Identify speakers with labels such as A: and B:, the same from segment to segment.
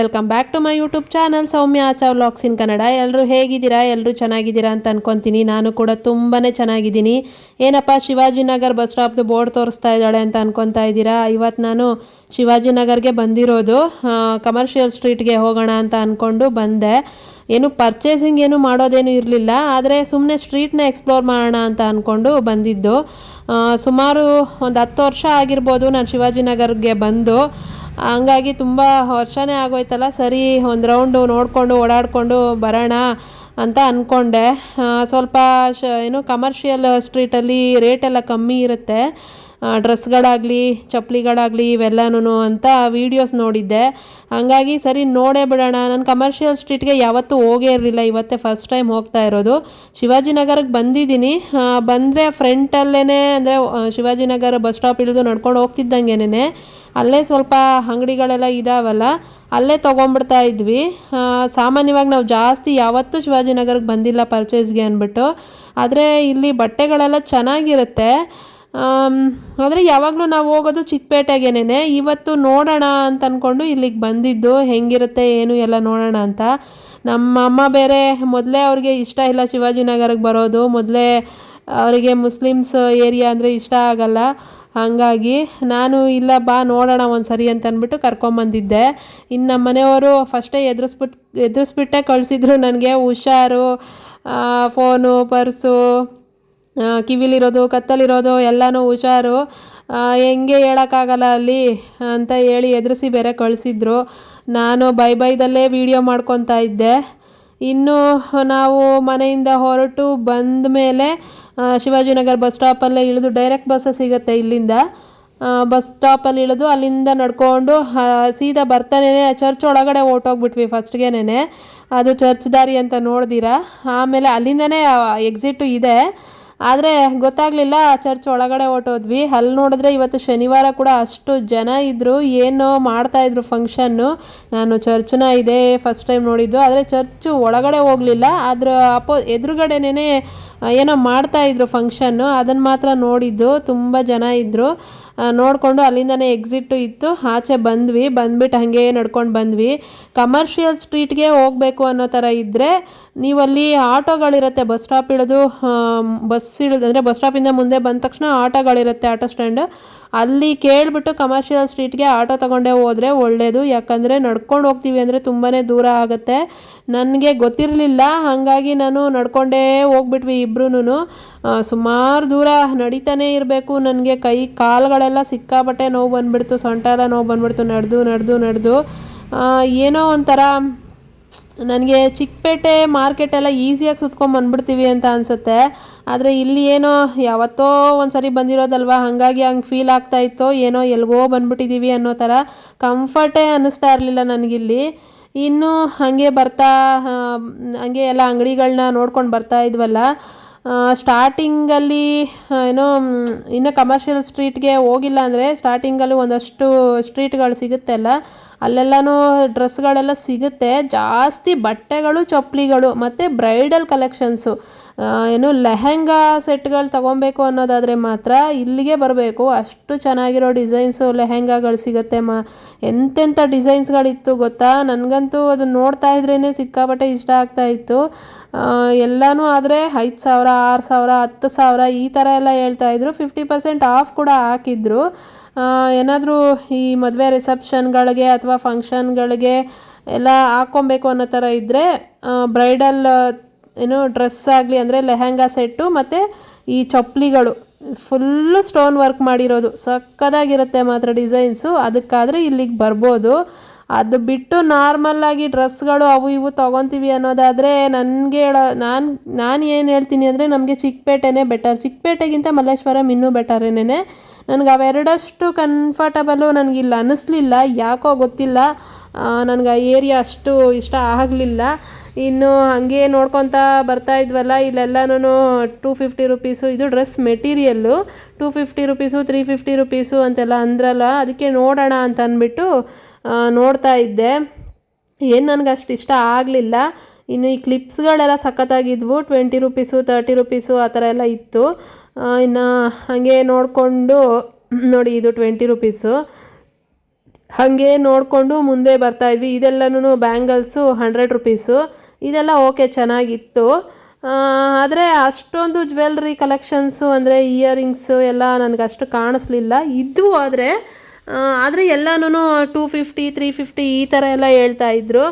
A: Welcome back to my YouTube channel. Soumya ಆಚಾ vlogs in Kannada. ಎಲ್ಲರೂ ಹೇಗಿದ್ದೀರಾ? ಎಲ್ಲರೂ ಚೆನ್ನಾಗಿದ್ದೀರಾ ಅಂತ ಅನ್ಕೊತೀನಿ. ನಾನು ಕೂಡ ತುಂಬಾ ಚೆನ್ನಾಗಿದ್ದೀನಿ. ಏನಪ್ಪ, ಶಿವಾಜಿನಗರ್ ಬಸ್ ಸ್ಟಾಪ್ದು ಬೋರ್ಡ್ ತೋರಿಸ್ತಾ ಇದ್ದಾಳೆ ಅಂತ ಅನ್ಕೊತಾ ಇದ್ದೀರಾ? ಇವತ್ತು ನಾನು ಶಿವಾಜಿನಗರ್ಗೆ ಬಂದಿರೋದು ಕಮರ್ಷಿಯಲ್ ಸ್ಟ್ರೀಟ್ಗೆ ಹೋಗೋಣ ಅಂತ ಅಂದ್ಕೊಂಡು ಬಂದೆ. ಏನು ಪರ್ಚೇಸಿಂಗ್ ಏನು ಮಾಡೋದೇನು ಇರಲಿಲ್ಲ. ಆದರೆ ಸುಮ್ಮನೆ ಸ್ಟ್ರೀಟ್ನ ಎಕ್ಸ್ಪ್ಲೋರ್ ಮಾಡೋಣ ಅಂತ ಅಂದ್ಕೊಂಡು ಬಂದಿದ್ದು. ಸುಮಾರು ಒಂದು ಹತ್ತು ವರ್ಷ ಆಗಿರ್ಬೋದು ನಾನು ಶಿವಾಜಿನಗರ್ಗೆ ಬಂದು. ಹಂಗಾಗಿ ತುಂಬ ವರ್ಷನೇ ಆಗೋಯ್ತಲ್ಲ, ಸರಿ ಒಂದು ರೌಂಡು ನೋಡಿಕೊಂಡು ಓಡಾಡಿಕೊಂಡು ಬರೋಣ ಅಂತ ಅಂದ್ಕೊಂಡೆ ಸ್ವಲ್ಪ ಶ, ಏನು ಕಮರ್ಷಿಯಲ್ ಸ್ಟ್ರೀಟಲ್ಲಿ ರೇಟೆಲ್ಲ ಕಮ್ಮಿ ಇರುತ್ತೆ. ಡ್ರೆಸ್ಗಳಾಗಲಿ, ಚಪ್ಪಲಿಗಳಾಗಲಿ ಇವೆಲ್ಲನೂ ಅಂತ ವೀಡಿಯೋಸ್ ನೋಡಿದ್ದೆ. ಹಂಗಾಗಿ ಸರಿ ನೋಡೇ ಬಿಡೋಣ. ನಾನು ಕಮರ್ಷಿಯಲ್ ಸ್ಟ್ರೀಟ್ಗೆ ಯಾವತ್ತೂ ಹೋಗೇ ಇರಲಿಲ್ಲ. ಇವತ್ತೇ ಫಸ್ಟ್ ಟೈಮ್ ಹೋಗ್ತಾ ಇರೋದು. ಶಿವಾಜಿನಗರಕ್ಕೆ ಬಂದಿದ್ದೀನಿ. ಬಂದರೆ ಫ್ರಂಟಲ್ಲೇ ಅಂದರೆ ಶಿವಾಜಿನಗರ ಬಸ್ ಸ್ಟಾಪ್ ಇಳಿದು ನಡ್ಕೊಂಡು ಹೋಗ್ತಿದ್ದಂಗೆನೇ ಅಲ್ಲೇ ಸ್ವಲ್ಪ ಅಂಗಡಿಗಳೆಲ್ಲ ಇದಾವಲ್ಲ, ಅಲ್ಲೇ ತೊಗೊಂಬಿಡ್ತಾ ಇದ್ವಿ. ಸಾಮಾನ್ಯವಾಗಿ ನಾವು ಜಾಸ್ತಿ ಯಾವತ್ತೂ ಶಿವಾಜಿನಗರಕ್ಕೆ ಬಂದಿಲ್ಲ ಪರ್ಚೇಸ್ಗೆ ಅಂದ್ಬಿಟ್ಟು. ಆದರೆ ಇಲ್ಲಿ ಬಟ್ಟೆಗಳೆಲ್ಲ ಚೆನ್ನಾಗಿರುತ್ತೆ. ಆದರೆ ಯಾವಾಗಲೂ ನಾವು ಹೋಗೋದು ಚಿಕ್ಕಪೇಟೆಗೇನೆ ಇವತ್ತು ನೋಡೋಣ ಅಂತ ಅಂದ್ಕೊಂಡು ಇಲ್ಲಿಗೆ ಬಂದಿದ್ದು. ಹೆಂಗಿರುತ್ತೆ, ಏನು ಎಲ್ಲ ನೋಡೋಣ ಅಂತ. ನಮ್ಮ ಅಮ್ಮ ಬೇರೆ, ಮೊದಲೇ ಅವ್ರಿಗೆ ಇಷ್ಟ ಇಲ್ಲ ಶಿವಾಜಿನಗರಕ್ಕೆ ಬರೋದು. ಮೊದಲೇ ಅವರಿಗೆ ಮುಸ್ಲಿಮ್ಸ್ ಏರಿಯಾ ಅಂದರೆ ಇಷ್ಟ ಆಗಲ್ಲ. ಹಾಗಾಗಿ ನಾನು ಇಲ್ಲ, ಬಾ, ನೋಡೋಣ ಒಂದು ಸರಿ ಅಂತ ಅಂದ್ಬಿಟ್ಟು ಕರ್ಕೊಂಬಂದಿದ್ದೆ ಇನ್ನು ನಮ್ಮ ಮನೆಯವರು ಫಸ್ಟೇ ಎದುರಿಸ್ಬಿಟ್ಟು ಎದುರಿಸ್ಬಿಟ್ಟೆ ಕಳಿಸಿದ್ರು ನನಗೆ. ಹುಷಾರು ಫೋನು ಪರ್ಸು ಕಿವಿಲಿರೋದು, ಕತ್ತಲಿರೋದು, ಎಲ್ಲನೂ ಹುಷಾರು. ಹೆಂಗೆ ಹೇಳೋಕ್ಕಾಗಲ್ಲ ಅಲ್ಲಿ ಅಂತ ಹೇಳಿ ಎದುರಿಸಿ ಬೇರೆ ಕಳಿಸಿದ್ರು. ನಾನು ಬೈ ಬೈದಲ್ಲೇ ವೀಡಿಯೋ ಮಾಡ್ಕೊತಾ ಇದ್ದೆ. ಇನ್ನು ನಾವು ಮನೆಯಿಂದ ಹೊರಟು ಬಂದ ಮೇಲೆ ಶಿವಾಜಿನಗರ ಬಸ್ ಸ್ಟಾಪಲ್ಲೇ ಇಳಿದು ಡೈರೆಕ್ಟ್ ಬಸ್ ಸಿಗುತ್ತೆ ಇಲ್ಲಿಂದ. ಬಸ್ ಸ್ಟಾಪಲ್ಲಿ ಇಳಿದು ಅಲ್ಲಿಂದ ನಡ್ಕೊಂಡು ಸೀದಾ ಬರ್ತಾನೇ ಚರ್ಚ್ ಒಳಗಡೆ ಹೊರ್ಟೋಗ್ಬಿಟ್ವಿ ಫಸ್ಟ್ಗೆನೇ ಅದು ಚರ್ಚ್ ದಾರಿ ಅಂತ ನೋಡ್ದಿರ? ಆಮೇಲೆ ಅಲ್ಲಿಂದನೇ ಎಕ್ಸಿಟು ಇದೆ. ಆದರೆ ಗೊತ್ತಾಗಲಿಲ್ಲ, ಚರ್ಚ್ ಒಳಗಡೆ ಹೊರ್ಟೋದ್ವಿ. ಅಲ್ಲಿ ನೋಡಿದ್ರೆ ಇವತ್ತು ಶನಿವಾರ ಕೂಡ ಅಷ್ಟು ಜನ ಇದ್ದರು ಏನೋ ಮಾಡ್ತಾಯಿದ್ರು ಫಂಕ್ಷನ್ನು ನಾನು ಚರ್ಚ್ನ ಇದೆ ಫಸ್ಟ್ ಟೈಮ್ ನೋಡಿದ್ದು. ಆದರೆ ಚರ್ಚು ಒಳಗಡೆ ಹೋಗಲಿಲ್ಲ. ಆದ್ರೆ ಅಪೋ ಎದುರುಗಡೆನೇ ಏನೋ ಮಾಡ್ತಾಯಿದ್ರು ಫಂಕ್ಷನ್ನು ಅದನ್ನು ಮಾತ್ರ ನೋಡಿದ್ದು. ತುಂಬ ಜನ ಇದ್ದರು ನೋಡಿಕೊಂಡು ಅಲ್ಲಿಂದನೇ ಎಕ್ಸಿಟ್ಟು ಇತ್ತು. ಆಚೆ ಬಂದ್ವಿ. ಬಂದ್ಬಿಟ್ಟು ಹಾಗೆ ನಡ್ಕೊಂಡು ಬಂದ್ವಿ. ಕಮರ್ಷಿಯಲ್ ಸ್ಟ್ರೀಟ್ಗೆ ಹೋಗಬೇಕು ಅನ್ನೋ ಥರ ಇದ್ದರೆ ನೀವಲ್ಲಿ ಆಟೋಗಳಿರುತ್ತೆ. ಬಸ್ ಸ್ಟಾಪ್ ಇಳಿದು ಬಸ್ ಇಳಿದು, ಅಂದರೆ ಬಸ್ ಸ್ಟಾಪಿಂದ ಮುಂದೆ ಬಂದ ತಕ್ಷಣ ಆಟೋಗಳಿರುತ್ತೆ, ಆಟೋ ಸ್ಟ್ಯಾಂಡು ಅಲ್ಲಿ ಕೇಳಿಬಿಟ್ಟು ಕಮರ್ಷಿಯಲ್ ಸ್ಟ್ರೀಟ್ಗೆ ಆಟೋ ತಗೊಂಡೇ ಹೋದರೆ ಒಳ್ಳೆಯದು ಯಾಕಂದರೆ ನಡ್ಕೊಂಡು ಹೋಗ್ತೀವಿ ಅಂದರೆ ತುಂಬಾ ದೂರ ಆಗುತ್ತೆ. ನನಗೆ ಗೊತ್ತಿರಲಿಲ್ಲ. ಹಾಗಾಗಿ ನಾನು ನಡ್ಕೊಂಡೇ ಹೋಗ್ಬಿಟ್ವಿ ಇಬ್ರೂ ಸುಮಾರು ದೂರ ನಡೀತಾನೆ ಇರಬೇಕು. ನನಗೆ ಕೈ ಕಾಲುಗಳೆಲ್ಲ ಸಿಕ್ಕಾಪಟ್ಟೆ ನೋವು ಬಂದುಬಿಡ್ತು. ಸೊಂಟ ಎಲ್ಲ ನೋವು ಬಂದುಬಿಡ್ತು. ನಡೆದು ನಡೆದು ನಡೆದು. ಏನೋ ಒಂಥರ ನನಗೆ ಚಿಕ್ಕಪೇಟೆ ಮಾರ್ಕೆಟ್ ಎಲ್ಲ ಈಸಿಯಾಗಿ ಸುತ್ಕೊಂಡು ಬಂದ್ಬಿಡ್ತೀವಿ ಅಂತ ಅನಿಸುತ್ತೆ. ಆದರೆ ಇಲ್ಲಿ ಏನೋ ಯಾವತ್ತೋ ಒಂದು ಸರಿ ಬಂದಿರೋದಲ್ವ? ಹಾಗಾಗಿ ಹಂಗೆ ಫೀಲ್ ಆಗ್ತಾ ಇತ್ತೋ, ಏನೋ ಎಲ್ಗೋ ಬಂದ್ಬಿಟ್ಟಿದ್ದೀವಿ ಅನ್ನೋ ಥರ ಕಂಫರ್ಟೇ ಅನ್ನಿಸ್ತಾ ಇರಲಿಲ್ಲ ನನಗಿಲ್ಲಿ ಇನ್ನು ಹಾಗೆ ಬರ್ತಾ ಹಂಗೆ ಎಲ್ಲ ಅಂಗಡಿಗಳನ್ನ ನೋಡ್ಕೊಂಡು ಬರ್ತಾ ಇದ್ವಲ್ಲ ಸ್ಟಾರ್ಟಿಂಗಲ್ಲಿ ಏನೋ ಇನ್ನು ಕಮರ್ಷಿಯಲ್ ಸ್ಟ್ರೀಟ್ಗೆ ಹೋಗಿಲ್ಲ ಅಂದರೆ ಸ್ಟಾರ್ಟಿಂಗಲ್ಲಿ ಒಂದಷ್ಟು ಸ್ಟ್ರೀಟ್ಗಳು ಸಿಗುತ್ತೆ ಅಲ್ಲ ಅಲ್ಲೆಲ್ಲನೂ ಡ್ರೆಸ್ಗಳೆಲ್ಲ ಸಿಗುತ್ತೆ. ಜಾಸ್ತಿ ಬಟ್ಟೆಗಳು, ಚಪ್ಪಲಿಗಳು, ಮತ್ತು ಬ್ರೈಡಲ್ ಕಲೆಕ್ಷನ್ಸು. ಏನು ಲೆಹೆಂಗಾ ಸೆಟ್ಗಳು ತೊಗೊಬೇಕು ಅನ್ನೋದಾದರೆ ಮಾತ್ರ ಇಲ್ಲಿಗೆ ಬರಬೇಕು. ಅಷ್ಟು ಚೆನ್ನಾಗಿರೋ ಡಿಸೈನ್ಸು ಲೆಹೆಂಗಾಗಳು ಸಿಗುತ್ತೆ ಮ. ಎಂತೆಂಥ ಡಿಸೈನ್ಸ್ಗಳಿತ್ತು ಗೊತ್ತಾ? ನನಗಂತೂ ಅದು ನೋಡ್ತಾ ಇದ್ರೇ ಸಿಕ್ಕಾಪಟ್ಟೆ ಇಷ್ಟ ಆಗ್ತಾ ಇತ್ತು. ಎಲ್ಲನೂ ಆದರೆ ಐದು ಸಾವಿರ, ಆರು ಸಾವಿರ, ಹತ್ತು ಸಾವಿರ ಈ ಥರ ಎಲ್ಲ ಹೇಳ್ತಾಯಿದ್ರು ಫಿಫ್ಟಿ ಪರ್ಸೆಂಟ್ ಆಫ್ ಕೂಡ ಹಾಕಿದ್ರು. ಏನಾದರೂ ಈ ಮದುವೆ ರಿಸೆಪ್ಷನ್ಗಳಿಗೆ ಅಥವಾ ಫಂಕ್ಷನ್ಗಳಿಗೆ ಎಲ್ಲ ಹಾಕ್ಕೊಬೇಕು ಅನ್ನೋ ಥರ ಇದ್ದರೆ ಬ್ರೈಡಲ್ ಏನು ಡ್ರೆಸ್ ಆಗಲಿ ಅಂದರೆ ಲೆಹೆಂಗಾ ಸೆಟ್ಟು ಮತ್ತು ಈ ಚಪ್ಪಲಿಗಳು. ಫುಲ್ಲು ಸ್ಟೋನ್ ವರ್ಕ್ ಮಾಡಿರೋದು. ಸಕ್ಕದಾಗಿರುತ್ತೆ ಮಾತ್ರ ಡಿಸೈನ್ಸು ಅದಕ್ಕಾದರೆ ಇಲ್ಲಿಗೆ ಬರ್ಬೋದು. ಅದು ಬಿಟ್ಟು ನಾರ್ಮಲ್ಲಾಗಿ ಡ್ರೆಸ್ಗಳು ಅವು ಇವು ತೊಗೊತೀವಿ ಅನ್ನೋದಾದರೆ ನನಗೆ ಹೇಳೋ, ನಾನು ನಾನು ಏನು ಹೇಳ್ತೀನಿ ಅಂದರೆ ನಮಗೆ ಚಿಕ್ಕಪೇಟೆನೇ ಬೆಟರ್ ಚಿಕ್ಕಪೇಟೆಗಿಂತ ಮಲ್ಲೇಶ್ವರಂ ಇನ್ನೂ ಬೆಟರೇನೆ ನನಗೆ ಅವೆರಡಷ್ಟು ಕಂಫರ್ಟಬಲು ನನಗಿಲ್ಲ. ಅನ್ನಿಸ್ಲಿಲ್ಲ, ಯಾಕೋ ಗೊತ್ತಿಲ್ಲ. ನನಗೆ ಆ ಏರಿಯಾ ಅಷ್ಟು ಇಷ್ಟ ಆಗಲಿಲ್ಲ. ಇನ್ನು ಹಾಗೆ ನೋಡ್ಕೊತಾ ಬರ್ತಾ ಇದ್ವಲ್ಲ ಇಲ್ಲೆಲ್ಲನೂ ಟೂ ಫಿಫ್ಟಿ ರುಪೀಸು ಇದು dress material two fifty rupees three fifty rupees ಅಂತೆಲ್ಲ ಅಂದ್ರಲ್ಲ, ಅದಕ್ಕೆ ನೋಡೋಣ ಅಂತ ಅಂದ್ಬಿಟ್ಟು ನೋಡ್ತಾ ಇದ್ದೆ. ಏನು ನನಗೆ ಅಷ್ಟು ಇಷ್ಟ ಆಗಲಿಲ್ಲ. ಇನ್ನು ಈ ಕ್ಲಿಪ್ಸ್ಗಳೆಲ್ಲ ಸಖತ್ತಾಗಿದ್ವು. ಟ್ವೆಂಟಿ ರುಪೀಸು, ತರ್ಟಿ ರುಪೀಸು ಆ ಥರ ಎಲ್ಲ ಇತ್ತು. ಇನ್ನು ಹಾಗೆ ನೋಡಿಕೊಂಡು, ನೋಡಿ ಇದು ಟ್ವೆಂಟಿ ರುಪೀಸು. ಹಾಗೆ ನೋಡಿಕೊಂಡು ಮುಂದೆ ಬರ್ತಾ ಇದ್ವಿ. ಇದೆಲ್ಲನೂ ಬ್ಯಾಂಗಲ್ಸು ಹಂಡ್ರೆಡ್ ರುಪೀಸು. ಇದೆಲ್ಲ ಓಕೆ, ಚೆನ್ನಾಗಿತ್ತು. ಆದರೆ ಅಷ್ಟೊಂದು ಜ್ಯುವೆಲ್ರಿ ಕಲೆಕ್ಷನ್ಸು ಅಂದರೆ ಇಯರಿಂಗ್ಸು ಎಲ್ಲ ನನಗೆ ಅಷ್ಟು ಕಾಣಿಸ್ಲಿಲ್ಲ. ಇದ್ದವು ಆದರೆ ಆದರೆ ಎಲ್ಲನೂ ಟೂ ಫಿಫ್ಟಿ ತ್ರೀ ಫಿಫ್ಟಿ ಈ ಥರ ಎಲ್ಲ ಹೇಳ್ತಾ ಇದ್ರು.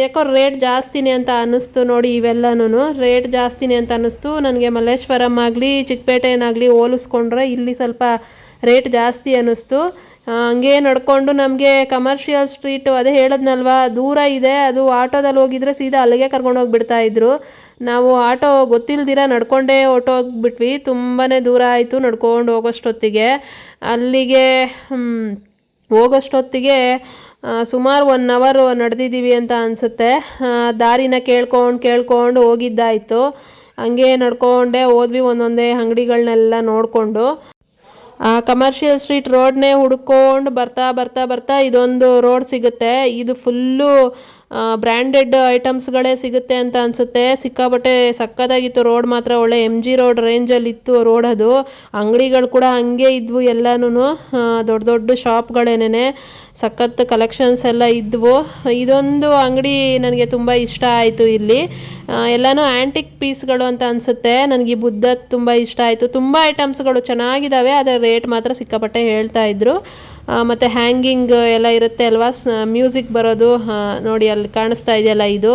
A: ಯಾಕೋ ರೇಟ್ ಜಾಸ್ತಿನೇ ಅಂತ ಅನ್ನಿಸ್ತು ನೋಡಿ ಇವೆಲ್ಲನೂ ರೇಟ್ ಜಾಸ್ತಿನೇ ಅಂತ ಅನ್ನಿಸ್ತು. ನನಗೆ ಮಲ್ಲೇಶ್ವರಂ ಆಗಲಿ ಚಿಕ್ಕಪೇಟೆನಾಗಲಿ ಹೋಲಿಸ್ಕೊಂಡ್ರೆ ಇಲ್ಲಿ ಸ್ವಲ್ಪ ರೇಟ್ ಜಾಸ್ತಿ ಅನ್ನಿಸ್ತು. ಹಂಗೆ ನಡ್ಕೊಂಡು ನಮಗೆ ಕಮರ್ಷಿಯಲ್ ಸ್ಟ್ರೀಟು ಅದೇ ಹೇಳದ್ನಲ್ವ, ದೂರ ಇದೆ. ಅದು ಆಟೋದಲ್ಲಿ ಹೋಗಿದ್ರೆ ಸೀದಾ ಅಲ್ಲಿಗೆ ಕರ್ಕೊಂಡೋಗಿ ಬಿಡ್ತಾ ಇದ್ರು. ನಾವು ಆಟೋ ಗೊತ್ತಿಲ್ದಿರ ನಡ್ಕೊಂಡೇ ಹೊರ್ಟೋಗ್ಬಿಟ್ವಿ ತುಂಬಾ ದೂರ ಆಯಿತು ನಡ್ಕೊಂಡು ಹೋಗೋಷ್ಟೊತ್ತಿಗೆ. ಅಲ್ಲಿಗೆ ಹೋಗೋಷ್ಟೊತ್ತಿಗೆ ಸುಮಾರು ಒನ್ ಅವರು ನಡೆದಿದ್ದೀವಿ ಅಂತ ಅನಿಸುತ್ತೆ. ದಾರಿನ ಕೇಳ್ಕೊಂಡು ಕೇಳ್ಕೊಂಡು ಹೋಗಿದ್ದಾಯಿತು. ಹಂಗೆ ನಡ್ಕೊಂಡೆ ಹೋದ್ವಿ ಒಂದೊಂದೇ ಅಂಗಡಿಗಳನ್ನೆಲ್ಲ ನೋಡಿಕೊಂಡು. ಕಮರ್ಷಿಯಲ್ ಸ್ಟ್ರೀಟ್ ರೋಡ್ನೇ ಹುಡ್ಕೊಂಡು ಬರ್ತಾ ಬರ್ತಾ ಬರ್ತಾ ಇದೊಂದು ರೋಡ್ ಸಿಗುತ್ತೆ. ಇದು ಫುಲ್ಲು ಬ್ರ್ಯಾಂಡೆಡ್ ಐಟಮ್ಸ್ಗಳೇ ಸಿಗುತ್ತೆ ಅಂತ ಅನಿಸುತ್ತೆ. ಸಿಕ್ಕಾಪಟ್ಟೆ ಸಕ್ಕದಾಗಿತ್ತು ರೋಡ್ ಮಾತ್ರ. ಒಳ್ಳೆ ಎಂ ಜಿ ರೋಡ್ ರೇಂಜಲ್ಲಿ ಇತ್ತು ರೋಡ್ ಅದು. ಅಂಗಡಿಗಳು ಕೂಡ ಹಂಗೆ ಇದ್ವು ಎಲ್ಲನೂ ದೊಡ್ಡ ದೊಡ್ಡ ಶಾಪ್ಗಳೇನೆ ಸಖತ್ ಕಲೆಕ್ಷನ್ಸ್ ಎಲ್ಲ ಇದ್ವು. ಇದೊಂದು ಅಂಗಡಿ ನನಗೆ ತುಂಬ ಇಷ್ಟ ಆಯಿತು ಇಲ್ಲಿ. ಎಲ್ಲನೂ ಆ್ಯಂಟಿಕ್ ಪೀಸ್ಗಳು ಅಂತ ಅನಿಸುತ್ತೆ. ನನಗೆ ಈ ಬುದ್ಧ ತುಂಬ ಇಷ್ಟ ಆಯಿತು. ತುಂಬ ಐಟಮ್ಸ್ಗಳು ಚೆನ್ನಾಗಿದ್ದಾವೆ ಅದರ ರೇಟ್ ಮಾತ್ರ ಸಿಕ್ಕಾಪಟ್ಟೆ ಹೇಳ್ತಾ ಇದ್ರು. ಮತ್ತು ಹ್ಯಾಂಗಿಂಗ್ ಎಲ್ಲ ಇರುತ್ತೆ ಅಲ್ವಾ? ಮ್ಯೂಸಿಕ್ ಬರೋದು ನೋಡಿ ಅಲ್ಲಿ ಕಾಣಿಸ್ತಾ ಇದೆಯಲ್ಲ ಇದು.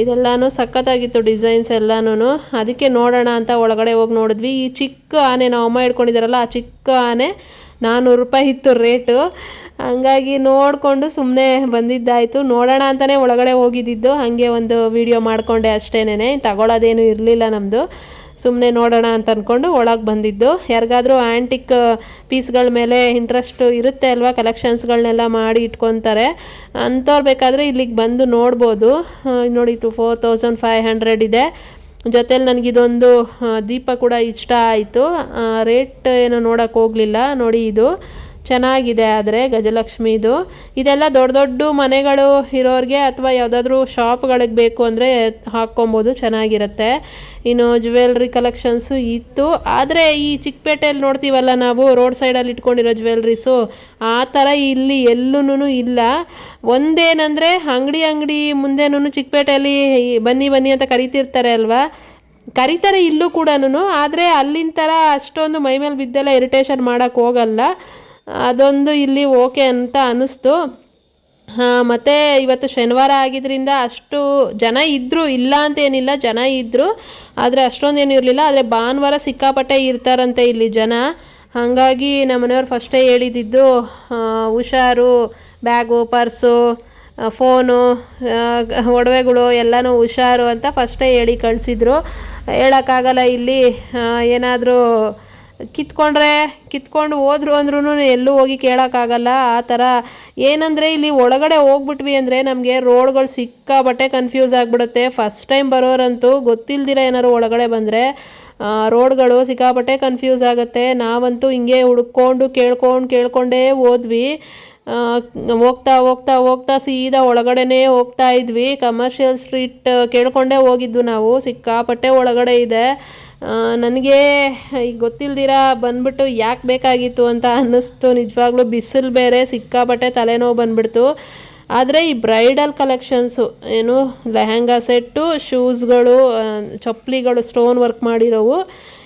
A: ಇದೆಲ್ಲನೂ ಸಖತ್ತಾಗಿತ್ತು ಡಿಸೈನ್ಸ್ ಎಲ್ಲನೂ ಅದಕ್ಕೆ ನೋಡೋಣ ಅಂತ ಒಳಗಡೆ ಹೋಗಿ ನೋಡಿದ್ವಿ. ಈ ಚಿಕ್ಕ ಆನೆ, ನಾವು ಅಮ್ಮ ಇಟ್ಕೊಂಡಿದ್ದಾರಲ್ಲ ಆ ಚಿಕ್ಕ ಆನೆ ನಾನ್ನೂರು ರೂಪಾಯಿ ಇತ್ತು ರೇಟು ಹಂಗಾಗಿ ನೋಡಿಕೊಂಡು ಸುಮ್ಮನೆ ಬಂದಿದ್ದಾಯಿತು. ನೋಡೋಣ ಅಂತಲೇ ಒಳಗಡೆ ಹೋಗಿದ್ದಿದ್ದು. ಹಾಗೆ ಒಂದು ವಿಡಿಯೋ ಮಾಡಿಕೊಂಡೆ ಅಷ್ಟೇನೆ ತಗೊಳ್ಳೋದೇನು ಇರಲಿಲ್ಲ ನಮ್ಮದು ಸುಮ್ಮನೆ ನೋಡೋಣ ಅಂತ ಅಂದ್ಕೊಂಡು ಒಳಗೆ ಬಂದಿದ್ದು. ಯಾರಿಗಾದರೂ ಆ್ಯಂಟಿಕ್ ಪೀಸ್ಗಳ ಮೇಲೆ ಇಂಟ್ರೆಸ್ಟು ಇರುತ್ತೆ ಅಲ್ವಾ? ಕಲೆಕ್ಷನ್ಸ್ಗಳನ್ನೆಲ್ಲ ಮಾಡಿ ಇಟ್ಕೊತಾರೆ. ಅಂಥವ್ರು ಬೇಕಾದರೆ ಇಲ್ಲಿಗೆ ಬಂದು ನೋಡ್ಬೋದು. ನೋಡಿ two four thousand five hundred ಇದೆ. ಜೊತೇಲಿ ನನಗಿದೊಂದು ದೀಪ ಕೂಡ ಇಷ್ಟ ಆಯಿತು. ರೇಟ್ ಏನೋ ನೋಡೋಕ್ಕೋಗಲಿಲ್ಲ ನೋಡಿ ಇದು. ಚೆನ್ನಾಗಿದೆ ಆದರೆ ಗಜಲಕ್ಷ್ಮಿದು. ಇದೆಲ್ಲ ದೊಡ್ಡ ದೊಡ್ಡ ಮನೆಗಳು ಇರೋರಿಗೆ ಅಥವಾ ಯಾವುದಾದ್ರೂ ಶಾಪ್ಗಳಿಗೆ ಬೇಕು ಅಂದರೆ ಹಾಕ್ಕೊಬೋದು, ಚೆನ್ನಾಗಿರುತ್ತೆ. ಇನ್ನು ಜ್ಯುವೆಲ್ರಿ ಕಲೆಕ್ಷನ್ಸು ಇತ್ತು. ಆದರೆ ಈ ಚಿಕ್ಕಪೇಟೆಯಲ್ಲಿ ನೋಡ್ತೀವಲ್ಲ ನಾವು, ರೋಡ್ ಸೈಡಲ್ಲಿ ಇಟ್ಕೊಂಡಿರೋ ಜ್ಯುವೆಲ್ರೀಸು ಆ ಥರ ಇಲ್ಲಿ ಎಲ್ಲೂ ಇಲ್ಲ. ಒಂದೇನಂದರೆ ಅಂಗಡಿ ಅಂಗಡಿ ಮುಂದೆನೂ ಚಿಕ್ಕಪೇಟೆಯಲ್ಲಿ ಬನ್ನಿ ಬನ್ನಿ ಅಂತ ಕರಿತಿರ್ತಾರೆ ಅಲ್ವಾ? ಕರೀತಾರೆ ಇಲ್ಲೂ ಕೂಡ ಆದರೆ ಅಲ್ಲಿನ ಥರ ಅಷ್ಟೊಂದು ಮೈ ಮೇಲೆ ಬಿದ್ದೆಲ್ಲ ಇರಿಟೇಷನ್ ಮಾಡೋಕ್ಕೆ ಹೋಗಲ್ಲ. ಅದೊಂದು ಇಲ್ಲಿ ಓಕೆ ಅಂತ ಅನ್ನಿಸ್ತು. ಮತ್ತು ಇವತ್ತು ಶನಿವಾರ ಆಗಿದ್ದರಿಂದ ಅಷ್ಟು ಜನ ಇದ್ದರು ಇಲ್ಲ ಅಂತೇನಿಲ್ಲ, ಜನ ಇದ್ದರು ಆದರೆ ಅಷ್ಟೊಂದೇನು ಇರಲಿಲ್ಲ. ಆದರೆ ಭಾನುವಾರ ಸಿಕ್ಕಾಪಟ್ಟೆ ಇರ್ತಾರಂತೆ ಇಲ್ಲಿ ಜನ. ಹಾಗಾಗಿ ನಮ್ಮ ಮನೆಯವ್ರು ಫಸ್ಟೇ ಹೇಳಿದ್ದು ಹುಷಾರು ಬ್ಯಾಗು ಪರ್ಸು ಫೋನು ಒಡವೆಗಳು ಎಲ್ಲನೂ ಹುಷಾರು ಅಂತ ಫಸ್ಟೇ ಹೇಳಿ ಕಳಿಸಿದ್ರು. ಹೇಳೋಕ್ಕಾಗಲ್ಲ ಇಲ್ಲಿ ಏನಾದರೂ ಕಿತ್ಕೊಂಡ್ರೆ, ಕಿತ್ಕೊಂಡು ಹೋದ್ರು ಅಂದ್ರೂ ಎಲ್ಲೂ ಹೋಗಿ ಕೇಳೋಕ್ಕಾಗಲ್ಲ. ಆ ಥರ ಏನಂದರೆ ಇಲ್ಲಿ ಒಳಗಡೆ ಹೋಗ್ಬಿಟ್ವಿ ಅಂದರೆ ನಮಗೆ ರೋಡ್ಗಳು ಸಿಕ್ಕಾಬಟ್ಟೆ ಕನ್ಫ್ಯೂಸ್ ಆಗಿಬಿಡುತ್ತೆ. ಫಸ್ಟ್ ಟೈಮ್ ಬರೋರಂತೂ ಗೊತ್ತಿಲ್ದಿರ ಏನಾದ್ರು ಒಳಗಡೆ ಬಂದರೆ ರೋಡ್ಗಳು ಸಿಕ್ಕಾಪಟ್ಟೆ ಕನ್ಫ್ಯೂಸ್ ಆಗುತ್ತೆ. ನಾವಂತೂ ಹಿಂಗೆ ಹುಡ್ಕೊಂಡು, ಕೇಳ್ಕೊಂಡು, ಕೇಳ್ಕೊಂಡೇ ಹೋದ್ವಿ. ಹೋಗ್ತಾ ಹೋಗ್ತಾ ಹೋಗ್ತಾ ಸೀದಾ ಒಳಗಡೆನೇ ಹೋಗ್ತಾ ಇದ್ವಿ. ಕಮರ್ಷಿಯಲ್ ಸ್ಟ್ರೀಟ್ ಕೇಳ್ಕೊಂಡೇ ಹೋಗಿದ್ವು ನಾವು. ಸಿಕ್ಕಾಪಟ್ಟೆ ಒಳಗಡೆ ಇದೆ. ನನಗೆ ಈಗ ಗೊತ್ತಿಲ್ದಿರ, ಬಂದ್ಬಿಟ್ಟು ಯಾಕೆ ಬೇಕಾಗಿತ್ತು ಅಂತ ಅನ್ನಿಸ್ತು. ನಿಜವಾಗ್ಲೂ ಬಿಸಿಲು ಬೇರೆ, ಸಿಕ್ಕಾಪಟ್ಟೆ ತಲೆನೋವು ಬಂದ್ಬಿಡ್ತು. ಆದರೆ ಈ ಬ್ರೈಡಲ್ ಕಲೆಕ್ಷನ್ಸು, ಏನು, ಲೆಹಂಗಾ ಸೆಟ್ಟು, ಶೂಸ್ಗಳು ಚಪ್ಪಲಿಗಳು, ಸ್ಟೋನ್ ವರ್ಕ್ ಮಾಡಿರೋವು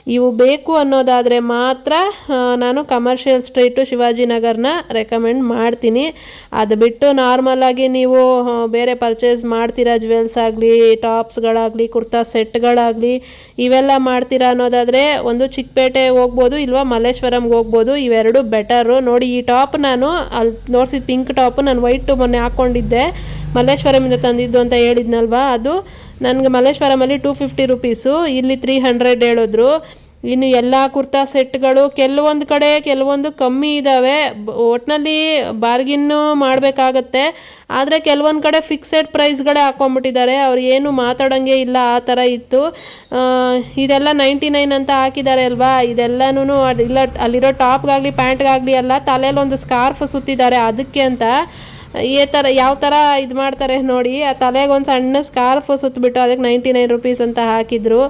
A: ಇವು ಬೇಕು ಅನ್ನೋದಾದರೆ ಮಾತ್ರ ನಾನು ಕಮರ್ಷಿಯಲ್ ಸ್ಟ್ರೀಟು ಶಿವಾಜಿನಗರನ ರೆಕಮೆಂಡ್ ಮಾಡ್ತೀನಿ. ಅದು ಬಿಟ್ಟು ನಾರ್ಮಲಾಗಿ ನೀವು ಬೇರೆ ಪರ್ಚೇಸ್ ಮಾಡ್ತೀರಾ ಜ್ಯುವೆಲ್ಸ್ ಆಗಲಿ ಟಾಪ್ಸ್ಗಳಾಗಲಿ ಕುರ್ತಾ ಸೆಟ್ಗಳಾಗಲಿ ಇವೆಲ್ಲ ಮಾಡ್ತೀರಾ ಅನ್ನೋದಾದರೆ ಒಂದು ಚಿಕ್ಕಪೇಟೆ ಹೋಗ್ಬೋದು, ಇಲ್ವಾ ಮಲ್ಲೇಶ್ವರಂಗೆ ಹೋಗ್ಬೋದು, ಇವೆರಡು ಬೆಟರು ನೋಡಿ ಈ ಟಾಪ್ ನಾನು ಅಲ್ಲಿ ನೋಡ್ಸಿದ ಪಿಂಕ್ ಟಾಪ್ ನಾನು ವೈಟು ಮೊನ್ನೆ ಹಾಕ್ಕೊಂಡಿದ್ದೆ ಮಲ್ಲೇಶ್ವರಮಿಂದ ತಂದಿದ್ದು ಅಂತ ಹೇಳಿದ್ನಲ್ವಾ ಅದು? ನನಗೆ ಮಲ್ಲೇಶ್ವರಮಲ್ಲಿ ಟೂ ಫಿಫ್ಟಿ ರುಪೀಸು ಇಲ್ಲಿ ತ್ರೀ ಹಂಡ್ರೆಡ್ ಹೇಳಿದ್ರು. ಇನ್ನು ಎಲ್ಲ ಕುರ್ತಾ ಸೆಟ್ಗಳು ಕೆಲವೊಂದು ಕಡೆ ಕೆಲವೊಂದು ಕಮ್ಮಿ ಇದ್ದಾವೆ ಒಟ್ಟಿನಲ್ಲಿ ಬಾರ್ಗಿನ್ನು ಮಾಡಬೇಕಾಗತ್ತೆ. ಆದರೆ ಕೆಲವೊಂದು ಕಡೆ ಫಿಕ್ಸೆಡ್ ಪ್ರೈಸ್ಗಳೇ ಹಾಕ್ಕೊಂಬಿಟ್ಟಿದ್ದಾರೆ ಅವ್ರು ಏನು ಮಾತಾಡೋಂಗೆ ಇಲ್ಲ ಆ ಥರ ಇತ್ತು. ಇದೆಲ್ಲ ನೈಂಟಿ ನೈನ್ ಅಂತ ಹಾಕಿದ್ದಾರೆ ಅಲ್ವಾ? ಇದೆಲ್ಲನೂ ಇಲ್ಲ, ಅಲ್ಲಿರೋ ಟಾಪ್ಗಾಗಲಿ, ಪ್ಯಾಂಟ್ಗಾಗಲಿ ಎಲ್ಲ ತಲೆಯಲ್ಲಿ ಒಂದು ಸ್ಕಾರ್ಫ್ ಸುತ್ತಿದ್ದಾರೆ. ಅದಕ್ಕೆ ಅಂತ ಈ ಥರ ಯಾವ ಥರ ಇದು ಮಾಡ್ತಾರೆ ನೋಡಿ, ಆ ತಲೆಗೆ ಒಂದು ಸಣ್ಣ ಸ್ಕಾರ್ಫ್ ಸುತ್ತಬಿಟ್ಟು ಅದಕ್ಕೆ ನೈಂಟಿ ನೈನ್ ರುಪೀಸ್ ಅಂತ ಹಾಕಿದ್ರು.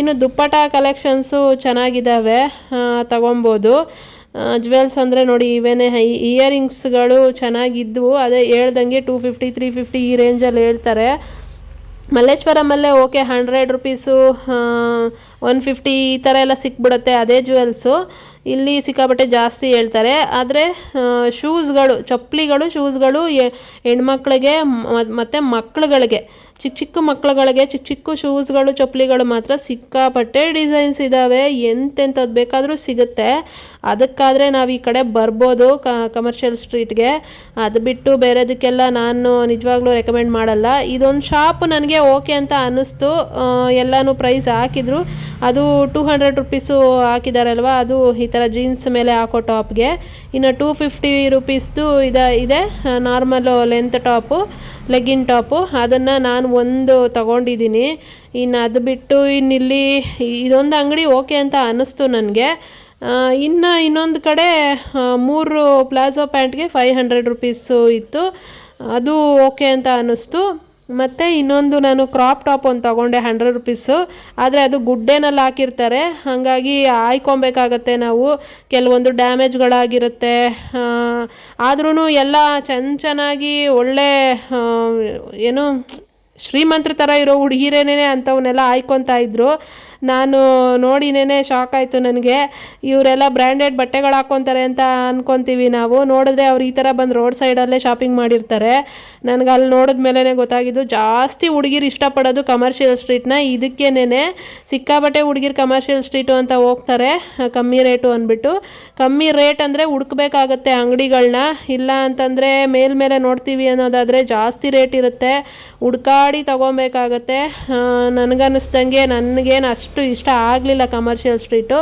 A: ಇನ್ನು ದುಪ್ಪಟ ಕಲೆಕ್ಷನ್ಸು ಚೆನ್ನಾಗಿದ್ದಾವೆ ತಗೊಬೋದು. ಜ್ಯುವೆಲ್ಸ್ ಅಂದರೆ ನೋಡಿ, ಇವೇನೇ ಇಯರಿಂಗ್ಸ್ಗಳು ಚೆನ್ನಾಗಿದ್ವು. ಅದೇ ಹೇಳ್ದಂಗೆ ಟೂ ಫಿಫ್ಟಿ ತ್ರೀ ಫಿಫ್ಟಿ ಈ ರೇಂಜಲ್ಲಿ ಹೇಳ್ತಾರೆ. ಮಲ್ಲೇಶ್ವರಮಲ್ಲೇ okay hundred rupees one fifty ಈ ಥರ ಎಲ್ಲ ಸಿಕ್ಬಿಡುತ್ತೆ ಅದೇ ಜ್ಯುವೆಲ್ಸು ಇಲ್ಲಿ ಸಿಕ್ಕಾಪಟ್ಟೆ ಜಾಸ್ತಿ ಹೇಳ್ತಾರೆ. ಆದರೆ ಶೂಸ್ಗಳು, ಚಪ್ಪಲಿಗಳು ಶೂಸ್ಗಳು ಹೆಣ್ಮಕ್ಳಿಗೆ ಮತ್ತು ಮಕ್ಳುಗಳಿಗೆ ಚಿಕ್ಕ ಚಿಕ್ಕ ಮಕ್ಕಳುಗಳಿಗೆ ಚಿಕ್ಕ ಚಿಕ್ಕ ಶೂಸ್ಗಳು, ಚಪ್ಪಲಿಗಳು ಮಾತ್ರ ಸಿಕ್ಕಾಪಟ್ಟೆ ಡಿಸೈನ್ಸ್ ಇದ್ದಾವೆ ಎಂತೆಂಥದ್ದು ಬೇಕಾದರೂ ಸಿಗುತ್ತೆ. ಅದಕ್ಕಾದರೆ ನಾವು ಈ ಕಡೆ ಬರ್ಬೋದು ಕಮರ್ಷಿಯಲ್ ಸ್ಟ್ರೀಟ್ಗೆ ಅದು ಬಿಟ್ಟು ಬೇರೆದಕ್ಕೆಲ್ಲ ನಾನು ನಿಜವಾಗ್ಲೂ ರೆಕಮೆಂಡ್ ಮಾಡಲ್ಲ. ಇದೊಂದು ಶಾಪ್ ನನಗೆ ಓಕೆ ಅಂತ ಅನ್ನಿಸ್ತು. ಎಲ್ಲನೂ ಪ್ರೈಸ್ ಹಾಕಿದ್ರು. ಅದು ಟೂ ಹಂಡ್ರೆಡ್ ರುಪೀಸು ಹಾಕಿದಾರಲ್ವ? ಅದು ಈ ಥರ ಜೀನ್ಸ್ ಮೇಲೆ ಹಾಕೋ ಟಾಪ್ಗೆ ಇನ್ನು ಟೂ ಫಿಫ್ಟಿ ರುಪೀಸ್ದು ಇದೆ ಇದೆ. Normal length top legging top ಅದನ್ನು ನಾನು ಒಂದು ತಗೊಂಡಿದ್ದೀನಿ. ಇನ್ನು ಅದು ಬಿಟ್ಟು ಇನ್ನಿಲ್ಲಿ ಇದೊಂದು ಅಂಗಡಿ ಓಕೆ ಅಂತ ಅನ್ನಿಸ್ತು ನನಗೆ. ಇನ್ನು ಇನ್ನೊಂದು ಕಡೆ ಮೂರು ಪ್ಲಾಜೋ ಪ್ಯಾಂಟ್ಗೆ ಫೈವ್ ಹಂಡ್ರೆಡ್ ರುಪೀಸು ಇತ್ತು. ಅದು ಓಕೆ ಅಂತ ಅನ್ನಿಸ್ತು. ಮತ್ತು ಇನ್ನೊಂದು ನಾನು ಕ್ರಾಪ್ ಟಾಪ್ ಒಂದು ತೊಗೊಂಡೆ ಹಂಡ್ರೆಡ್ ರುಪೀಸು ಆದರೆ ಅದು ಗುಡ್ಡೆನಲ್ಲಿ ಹಾಕಿರ್ತಾರೆ. ಹಾಗಾಗಿ ಆಯ್ಕೊಬೇಕಾಗತ್ತೆ ನಾವು. ಕೆಲವೊಂದು ಡ್ಯಾಮೇಜ್ಗಳಾಗಿರುತ್ತೆ. ಆದ್ರೂ ಎಲ್ಲ ಚೆನ್ನ ಚೆನ್ನಾಗಿ ಒಳ್ಳೆ ಏನು ಶ್ರೀಮಂತ್ರ ಥರ ಇರೋ ಹುಡುಗಿರೇನೇ ಅಂಥವನ್ನೆಲ್ಲ ಆಯ್ಕೊತಾ ಇದ್ರು. ನಾನು ನೋಡಿನೇ ಶಾಕ್ ಆಯಿತು ನನಗೆ. ಇವರೆಲ್ಲ ಬ್ರ್ಯಾಂಡೆಡ್ ಬಟ್ಟೆಗಳು ಹಾಕ್ಕೊತಾರೆ ಅಂತ ಅಂದ್ಕೊತೀವಿ ನಾವು. ನೋಡಿದ್ರೆ ಅವ್ರು ಈ ಥರ ಬಂದು ರೋಡ್ ಸೈಡಲ್ಲೇ ಶಾಪಿಂಗ್ ಮಾಡಿರ್ತಾರೆ. ನನಗೆ ಅಲ್ಲಿ ನೋಡಿದ ಮೇಲೇ ಗೊತ್ತಾಗಿದ್ದು, ಜಾಸ್ತಿ ಹುಡುಗಿರು ಇಷ್ಟಪಡೋದು ಕಮರ್ಷಿಯಲ್ ಸ್ಟ್ರೀಟ್ನ ಇದಕ್ಕೇನೆ ಸಿಕ್ಕಾಬಟ್ಟೆ ಹುಡುಗಿರು ಕಮರ್ಷಿಯಲ್ ಸ್ಟ್ರೀಟು ಅಂತ ಹೋಗ್ತಾರೆ, ಕಮ್ಮಿ ರೇಟು ಅಂದ್ಬಿಟ್ಟು ಕಮ್ಮಿ ರೇಟ್ ಅಂದರೆ ಹುಡುಕ್ಬೇಕಾಗತ್ತೆ ಅಂಗಡಿಗಳನ್ನ ಇಲ್ಲ ಅಂತಂದರೆ ಮೇಲ್ಮೇಲೆ ನೋಡ್ತೀವಿ ಅನ್ನೋದಾದರೆ ಜಾಸ್ತಿ ರೇಟ್ ಇರುತ್ತೆ. ಹುಡ್ಕಾಡಿ ತೊಗೊಬೇಕಾಗತ್ತೆ. ನನಗನ್ನಿಸ್ದಂಗೆ ನನಗೇನು ಅಷ್ಟು ಅಷ್ಟು ಇಷ್ಟ ಆಗಲಿಲ್ಲ ಕಮರ್ಷಿಯಲ್ ಸ್ಟ್ರೀಟು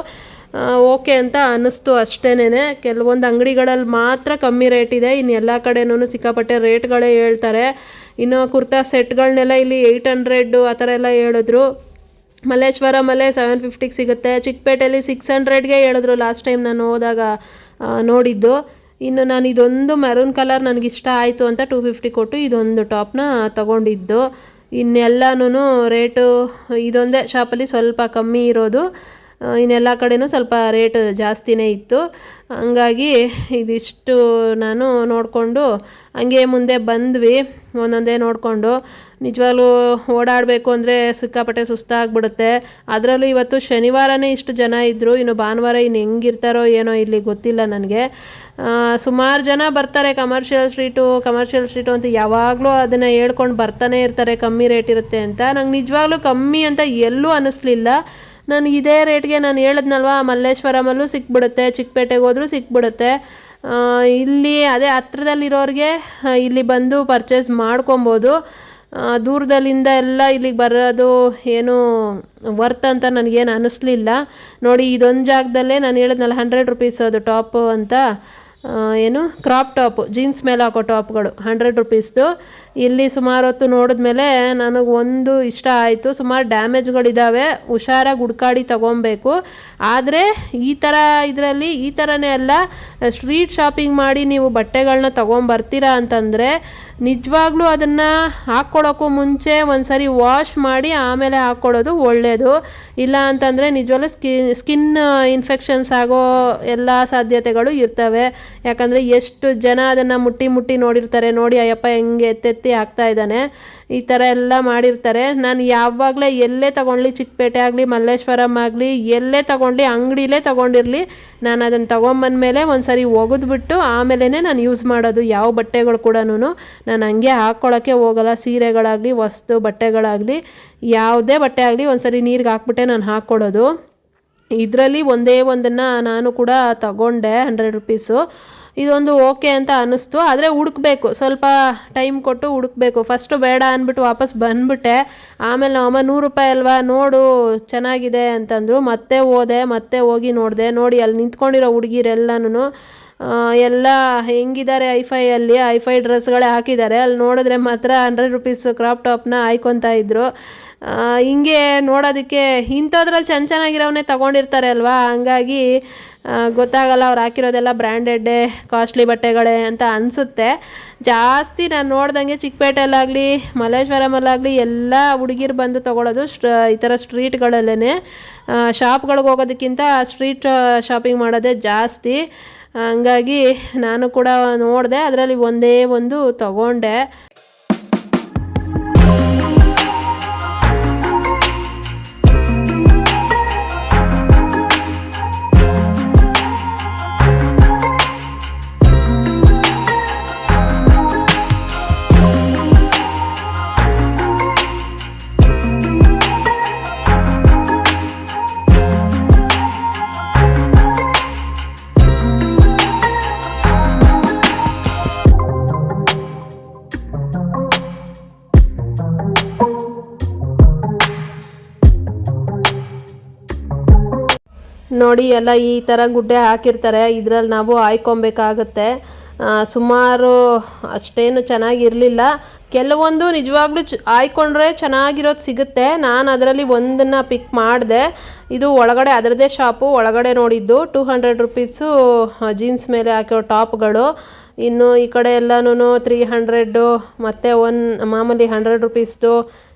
A: ಓಕೆ ಅಂತ ಅನ್ನಿಸ್ತು ಅಷ್ಟೇನೆ ಕೆಲವೊಂದು ಅಂಗಡಿಗಳಲ್ಲಿ ಮಾತ್ರ ಕಮ್ಮಿ ರೇಟ್ ಇದೆ. ಇನ್ನು ಎಲ್ಲ ಕಡೆನೂ ಸಿಕ್ಕಾಪಟ್ಟೆ ರೇಟ್ಗಳೇ ಹೇಳ್ತಾರೆ. ಇನ್ನು ಕುರ್ತಾ ಸೆಟ್ಗಳನ್ನೆಲ್ಲ ಇಲ್ಲಿ ಏಯ್ಟ್ ಹಂಡ್ರೆಡ್ಡು ಆ ಥರ ಎಲ್ಲ ಹೇಳಿದ್ರು. ಮಲ್ಲೇಶ್ವರಮಲ್ಲೇ ಸೆವೆನ್ ಫಿಫ್ಟಿಗೆ ಸಿಗುತ್ತೆ. ಚಿಕ್ಕಪೇಟೆಯಲ್ಲಿ ಸಿಕ್ಸ್ ಹಂಡ್ರೆಡ್ಗೆ ಹೇಳಿದ್ರು ಲಾಸ್ಟ್ ಟೈಮ್ ನಾನು ಹೋದಾಗ ನೋಡಿದ್ದು. ಇನ್ನು ನಾನು ಇದೊಂದು ಮೆರೂನ್ ಕಲರ್ ನನಗಿಷ್ಟ ಆಯಿತು ಅಂತ ಟೂ ಫಿಫ್ಟಿ ಕೊಟ್ಟು ಇದೊಂದು ಟಾಪ್ನ ತಗೊಂಡಿದ್ದು. ಇನ್ನೆಲ್ಲನೂ ರೇಟು ಇದೊಂದೇ ಶಾಪಲ್ಲಿ ಸ್ವಲ್ಪ ಕಮ್ಮಿ ಇರೋದು. ಇನ್ನೆಲ್ಲ ಕಡೆನೂ ಸ್ವಲ್ಪ ರೇಟ್ ಜಾಸ್ತಿನೇ ಇತ್ತು. ಹಂಗಾಗಿ ಇದಿಷ್ಟು ನಾನು ನೋಡಿಕೊಂಡು ಹಂಗೆ ಮುಂದೆ ಬಂದ್ವಿ. ಒಂದೊಂದೇ ನೋಡಿಕೊಂಡು. ನಿಜವಾಗ್ಲೂ ಓಡಾಡಬೇಕು ಅಂದರೆ ಸಿಕ್ಕಾಪಟ್ಟೆ ಸುಸ್ತಾಗ್ಬಿಡುತ್ತೆ. ಅದರಲ್ಲೂ ಇವತ್ತು ಶನಿವಾರನೇ ಇಷ್ಟು ಜನ ಇದ್ದರು ಇನ್ನು ಭಾನುವಾರ ಇನ್ನು ಹೆಂಗಿರ್ತಾರೋ ಏನೋ ಇಲ್ಲಿ ಗೊತ್ತಿಲ್ಲ ನನಗೆ. ಸುಮಾರು ಜನ ಬರ್ತಾರೆ ಕಮರ್ಷಿಯಲ್ ಸ್ಟ್ರೀಟು ಕಮರ್ಷಿಯಲ್ ಸ್ಟ್ರೀಟು ಅಂತ ಯಾವಾಗಲೂ ಅದನ್ನು ಹೇಳ್ಕೊಂಡು ಬರ್ತಾನೆ ಇರ್ತಾರೆ. ಕಮ್ಮಿ ರೇಟ್ ಇರುತ್ತೆ ಅಂತ. ನಂಗೆ ನಿಜವಾಗ್ಲೂ ಕಮ್ಮಿ ಅಂತ ಎಲ್ಲೂ ಅನ್ನಿಸ್ಲಿಲ್ಲ ನನಗೆ ಇದೇ ರೇಟ್ಗೆ ನಾನು ಹೇಳಿದ್ನಲ್ವ, ಮಲ್ಲೇಶ್ವರಮಲ್ಲೂ ಸಿಕ್ಬಿಡುತ್ತೆ, ಚಿಕ್ಕಪೇಟೆಗೆ ಹೋದರೂ ಸಿಕ್ಬಿಡುತ್ತೆ. ಇಲ್ಲಿ ಅದೇ ಹತ್ರದಲ್ಲಿರೋರಿಗೆ ಇಲ್ಲಿ ಬಂದು ಪರ್ಚೇಸ್ ಮಾಡ್ಕೊಬೋದು. ದೂರದಲ್ಲಿಂದ ಎಲ್ಲ ಇಲ್ಲಿಗೆ ಬರೋದು ಏನು ವರ್ತ್ ಅಂತ ನನಗೇನು ಅನ್ನಿಸ್ಲಿಲ್ಲ ನೋಡಿ, ಇದೊಂದು ಜಾಗದಲ್ಲೇ ನಾನು ಹೇಳಿದ್ನಲ್ಲ ಹಂಡ್ರೆಡ್ ರುಪೀಸ್ ಅದು ಟಾಪು ಅಂತ. ಏನು? ಕ್ರಾಪ್ ಟಾಪ್ ಜೀನ್ಸ್ ಮೇಲೆ ಹಾಕೋ ಟಾಪ್ಗಳು ಹಂಡ್ರೆಡ್ ರುಪೀಸ್ದು ಇಲ್ಲಿ ಸುಮಾರು ಹೊತ್ತು ನೋಡಿದ್ಮೇಲೆ ನನಗೆ ಒಂದು ಇಷ್ಟ ಆಯಿತು. ಸುಮಾರು ಡ್ಯಾಮೇಜ್ಗಳಿದ್ದಾವೆ ಹುಷಾರಾಗಿ ಹುಡ್ಕಾಡಿ ತೊಗೊಬೇಕು. ಆದರೆ ಈ ಥರ ಇದರಲ್ಲಿ ಈ ಥರನೇ ಅಲ್ಲ. ಸ್ಟ್ರೀಟ್ ಶಾಪಿಂಗ್ ಮಾಡಿ ನೀವು ಬಟ್ಟೆಗಳನ್ನ ತೊಗೊಂಬರ್ತೀರಾ ಅಂತಂದರೆ ನಿಜವಾಗ್ಲೂ ಅದನ್ನು ಹಾಕ್ಕೊಳೋಕ್ಕೂ ಮುಂಚೆ ಒಂದು ಸರಿ ವಾಶ್ ಮಾಡಿ ಆಮೇಲೆ ಹಾಕ್ಕೊಡೋದು ಒಳ್ಳೆಯದು ಇಲ್ಲ ಅಂತಂದರೆ ನಿಜವಾಗ್ಲೂ ಸ್ಕಿನ್ ಸ್ಕಿನ್ ಇನ್ಫೆಕ್ಷನ್ಸ್ ಆಗೋ ಎಲ್ಲ ಸಾಧ್ಯತೆಗಳು ಇರ್ತವೆ. ಯಾಕಂದರೆ ಎಷ್ಟು ಜನ ಅದನ್ನು ಮುಟ್ಟಿ ಮುಟ್ಟಿ ನೋಡಿರ್ತಾರೆ. ನೋಡಿ, ಅಯ್ಯಪ್ಪ ಹೆಂಗೆ ಎತ್ತೆತ್ತಿ ಹಾಕ್ತಾ ಇದ್ದಾನೆ. ಈ ಥರ ಎಲ್ಲ ಮಾಡಿರ್ತಾರೆ. ನಾನು ಯಾವಾಗಲೇ ಎಲ್ಲೇ ತೊಗೊಳ್ಳಿ ಚಿಕ್ಕಪೇಟೆ ಆಗಲಿ, ಮಲ್ಲೇಶ್ವರಂ ಆಗಲಿ, ಎಲ್ಲೇ ತೊಗೊಂಡು ಅಂಗಡಿಲೇ ತೊಗೊಂಡಿರಲಿ, ನಾನು ಅದನ್ನು ತೊಗೊಂಬಂದ್ಮೇಲೆ ಒಂದು ಸರಿ ಒಗೆದ್ಬಿಟ್ಟು ಆಮೇಲೆ ನಾನು ಯೂಸ್ ಮಾಡೋದು ಯಾವ ಬಟ್ಟೆಗಳು ಕೂಡ ನಾನು ಹಂಗೆ ಹಾಕ್ಕೊಳ್ಳೋಕ್ಕೆ ಹೋಗಲ್ಲ. ಸೀರೆಗಳಾಗಲಿ, ವಸ್ತು ಬಟ್ಟೆಗಳಾಗಲಿ, ಯಾವುದೇ ಬಟ್ಟೆ ಆಗಲಿ ಒಂದು ಸರಿ ನೀರಿಗೆ ಹಾಕ್ಬಿಟ್ಟೆ ನಾನು ಹಾಕ್ಕೊಡೋದು ಇದರಲ್ಲಿ ಒಂದೇ ಒಂದನ್ನು ನಾನು ಕೂಡ ತಗೊಂಡೆ ಹಂಡ್ರೆಡ್ ರುಪೀಸು ಇದೊಂದು ಓಕೆ ಅಂತ ಅನ್ನಿಸ್ತು. ಆದರೆ ಹುಡುಕ್ಬೇಕು. ಸ್ವಲ್ಪ ಟೈಮ್ ಕೊಟ್ಟು ಹುಡುಕ್ಬೇಕು. ಫಸ್ಟು ಬೇಡ ಅಂದ್ಬಿಟ್ಟು ವಾಪಸ್ ಬಂದ್ಬಿಟ್ಟೆ. ಆಮೇಲೆ ಅಮ್ಮ, ನೂರು ರೂಪಾಯಿ ಅಲ್ವಾ? ನೋಡು, ಚೆನ್ನಾಗಿದೆ ಅಂತಂದರು. ಮತ್ತೆ ಹೋದೆ, ಮತ್ತೆ ಹೋಗಿ ನೋಡಿದೆ. ನೋಡಿ, ಅಲ್ಲಿ ನಿಂತ್ಕೊಂಡಿರೋ ಹುಡುಗಿರೆಲ್ಲನೂ ಎಲ್ಲ ಹೆಂಗಿದ್ದಾರೆ ಐಫೈಯಲ್ಲಿ ಐಫೈ ಡ್ರೆಸ್ಗಳೇ ಹಾಕಿದ್ದಾರೆ. ಅಲ್ಲಿ ನೋಡಿದ್ರೆ ಮಾತ್ರ ಹಂಡ್ರೆಡ್ ರುಪೀಸ್ ಕ್ರಾಪ್ ಟಾಪ್ನ ಹಾಯ್ಕೊತಾ ಇದ್ರು. ಹಿಂಗೆ ನೋಡೋದಕ್ಕೆ ಇಂಥದ್ರಲ್ಲಿ ಚೆನ್ನ ಚೆನ್ನಾಗಿರೋವನ್ನೇ ತೊಗೊಂಡಿರ್ತಾರೆ ಅಲ್ವಾ? ಹಂಗಾಗಿ ಗೊತ್ತಾಗಲ್ಲ, ಅವ್ರು ಹಾಕಿರೋದೆಲ್ಲ ಬ್ರ್ಯಾಂಡೆಡ್ಡೆ ಕಾಸ್ಟ್ಲಿ ಬಟ್ಟೆಗಳೇ ಅಂತ ಅನಿಸುತ್ತೆ. ಜಾಸ್ತಿ ನಾನು ನೋಡ್ದಂಗೆ ಚಿಕ್ಕಪೇಟೆಯಲ್ಲಾಗಲಿ ಮಲ್ಲೇಶ್ವರಮಲ್ಲಾಗಲಿ ಎಲ್ಲ ಹುಡುಗಿರು ಬಂದು ತೊಗೊಳೋದು ಈ ಥರ ಸ್ಟ್ರೀಟ್ಗಳಲ್ಲೇ ಶಾಪ್ಗಳಿಗೆ ಹೋಗೋದಕ್ಕಿಂತ ಸ್ಟ್ರೀಟ್ ಶಾಪಿಂಗ್ ಮಾಡೋದೇ ಜಾಸ್ತಿ. ಹಂಗಾಗಿ ನಾನು ಕೂಡ ನೋಡಿದೆ, ಅದರಲ್ಲಿ ಒಂದೇ ಒಂದು ತಗೊಂಡೆ. ನೋಡಿ ಎಲ್ಲ ಈ ಥರ ಗುಡ್ಡೆ ಹಾಕಿರ್ತಾರೆ. ಇದರಲ್ಲಿ ನಾವು ಆಯ್ಕೊಬೇಕಾಗತ್ತೆ. ಸುಮಾರು ಅಷ್ಟೇನು ಚೆನ್ನಾಗಿರಲಿಲ್ಲ. ಕೆಲವೊಂದು ನಿಜವಾಗ್ಲೂ ಚ, ಆಯ್ಕೊಂಡ್ರೆ ಚೆನ್ನಾಗಿರೋದು ಸಿಗುತ್ತೆ. ನಾನು ಅದರಲ್ಲಿ ಒಂದನ್ನು ಪಿಕ್ ಮಾಡಿದೆ. ಇದು ಒಳಗಡೆ ಅದರದ್ದೇ ಶಾಪು ಒಳಗಡೆ ನೋಡಿದ್ದು ಟೂ ಹಂಡ್ರೆಡ್ ರುಪೀಸು ಜೀನ್ಸ್ ಮೇಲೆ ಹಾಕೋ ಟಾಪ್ಗಳು ಇನ್ನು ಈ ಕಡೆ ಎಲ್ಲನೂ ತ್ರೀ ಹಂಡ್ರೆಡ್ಡು ಮತ್ತು ಒನ್ ಮಾಮೂಲಿ ಹಂಡ್ರೆಡ್ ರುಪೀಸ್ದು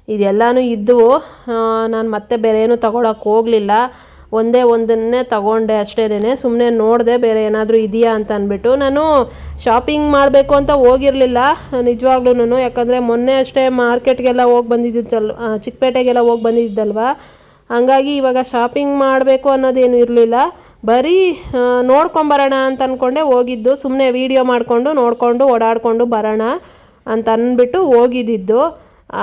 A: ಇದೆಲ್ಲನೂ ಇದ್ದವು ನಾನು ಮತ್ತೆ ಬೇರೆ ಏನು ತೊಗೊಳಕ್ಕೆ ಹೋಗಲಿಲ್ಲ. ಒಂದೇ ಒಂದನ್ನೇ ತಗೊಂಡೆ ಅಷ್ಟೇನೆ ಸುಮ್ಮನೆ ನೋಡಿದೆ ಬೇರೆ ಏನಾದರೂ ಇದೆಯಾ ಅಂತ ಅಂದ್ಬಿಟ್ಟು. ನಾನು ಶಾಪಿಂಗ್ ಮಾಡಬೇಕು ಅಂತ ಹೋಗಿರಲಿಲ್ಲ ನಿಜವಾಗ್ಲೂ ಯಾಕಂದರೆ ಮೊನ್ನೆ ಅಷ್ಟೇ ಮಾರ್ಕೆಟ್ಗೆಲ್ಲ ಹೋಗಿ ಬಂದಿದ್ದಲ್ ಚಿಕ್ಕಪೇಟೆಗೆಲ್ಲ ಹೋಗಿ ಬಂದಿದ್ದಲ್ವ. ಹಂಗಾಗಿ ಇವಾಗ ಶಾಪಿಂಗ್ ಮಾಡಬೇಕು ಅನ್ನೋದೇನು ಇರಲಿಲ್ಲ. ಬರೀ ನೋಡ್ಕೊಂಬರೋಣ ಅಂತ ಅಂದ್ಕೊಂಡೆ ಹೋಗಿದ್ದು. ಸುಮ್ಮನೆ ವೀಡಿಯೋ ಮಾಡಿಕೊಂಡು, ನೋಡಿಕೊಂಡು, ಓಡಾಡಿಕೊಂಡು ಬರೋಣ ಅಂತ ಅಂದ್ಬಿಟ್ಟು ಹೋಗಿದ್ದಿದ್ದು.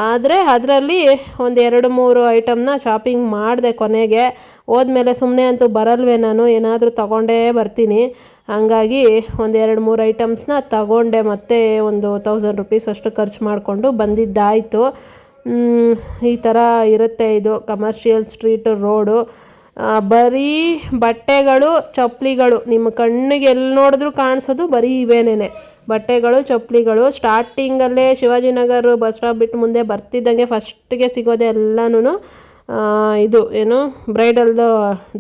A: ಆದರೆ ಅದರಲ್ಲಿ ಒಂದು ಎರಡು ಮೂರು ಐಟಮ್ನ ಶಾಪಿಂಗ್ ಮಾಡಿದೆ ಕೊನೆಗೆ. ಹೋದ್ಮೇಲೆ ಸುಮ್ಮನೆ ಅಂತೂ ಬರಲ್ವೇ ನಾನು, ಏನಾದರೂ ತಗೊಂಡೇ ಬರ್ತೀನಿ. ಹಂಗಾಗಿ ಒಂದು ಎರಡು ಮೂರು ಐಟಮ್ಸ್ನ ತಗೊಂಡೆ, ಮತ್ತೆ ಒಂದು ತೌಸಂಡ್ ರುಪೀಸ್ ಅಷ್ಟು ಖರ್ಚು ಮಾಡಿಕೊಂಡು ಬಂದಿದ್ದಾಯಿತು. ಈ ಥರ ಇರುತ್ತೆ ಇದು ಕಮರ್ಷಿಯಲ್ ಸ್ಟ್ರೀಟ್ ರೋಡು ಬರೀ ಬಟ್ಟೆಗಳು, ಚಪ್ಪಲಿಗಳು, ನಿಮ್ಮ ಕಣ್ಣಿಗೆ ಎಲ್ಲಿ ನೋಡಿದ್ರೂ ಕಾಣಿಸೋದು ಬರೀ ಇವೇನೇ ಬಟ್ಟೆಗಳು, ಚಪ್ಪಲಿಗಳು ಸ್ಟಾರ್ಟಿಂಗಲ್ಲೇ ಶಿವಾಜಿನಗರ ಬಸ್ ಸ್ಟಾಪ್ ಬಿಟ್ಟು ಮುಂದೆ ಬರ್ತಿದ್ದಂಗೆ ಫಸ್ಟಿಗೆ ಸಿಗೋದೆ ಎಲ್ಲನೂ ಇದು ಏನು ಬ್ರೈಡಲ್ದು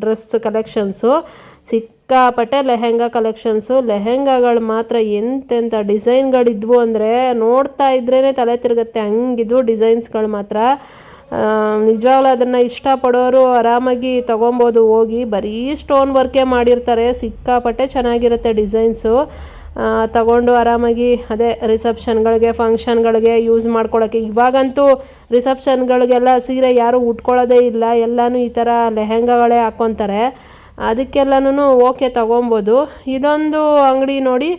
A: ಡ್ರೆಸ್ ಕಲೆಕ್ಷನ್ಸು ಸಿಕ್ಕಾಪಟ್ಟೆ ಲೆಹೆಂಗಾ ಕಲೆಕ್ಷನ್ಸು ಲೆಹೆಂಗಾಗಳು ಮಾತ್ರ ಎಂತೆಂಥ ಡಿಸೈನ್ಗಳಿದ್ವು ಅಂದರೆ ನೋಡ್ತಾ ಇದ್ರೇ ತಲೆ ತಿರುಗುತ್ತೆ. ಹಂಗಿದ್ವು ಡಿಸೈನ್ಸ್ಗಳು ಮಾತ್ರ. ನಿಜವಾಗ್ಲೂ ಅದನ್ನು ಇಷ್ಟಪಡೋರು ಆರಾಮಾಗಿ ತೊಗೊಬೋದು. ಹೋಗಿ ಬರೀ ಸ್ಟೋನ್ ವರ್ಕೇ ಮಾಡಿರ್ತಾರೆ. ಸಿಕ್ಕಾಪಟ್ಟೆ ಚೆನ್ನಾಗಿರುತ್ತೆ ಡಿಸೈನ್ಸು. ತಗೊಂಡು ಆರಾಮಾಗಿ, ಅದೇ ರಿಸೆಪ್ಷನ್ಗಳಿಗೆ ಫಂಕ್ಷನ್ಗಳಿಗೆ ಯೂಸ್ ಮಾಡ್ಕೊಳ್ಳೋಕ್ಕೆ ಇವಾಗಂತೂ ರಿಸೆಪ್ಷನ್ಗಳಿಗೆಲ್ಲ ಸೀರೆ ಯಾರೂ ಉಟ್ಕೊಳ್ಳೋದೇ ಇಲ್ಲ. ಎಲ್ಲನೂ ಈ ಥರ ಲೆಹೆಂಗಾಗಳೇ ಹಾಕ್ಕೊತಾರೆ ಅದಕ್ಕೆಲ್ಲನೂ ಓಕೆ ತೊಗೊಬೋದು. ಇದೊಂದು ಅಂಗಡಿ ನೋಡಿ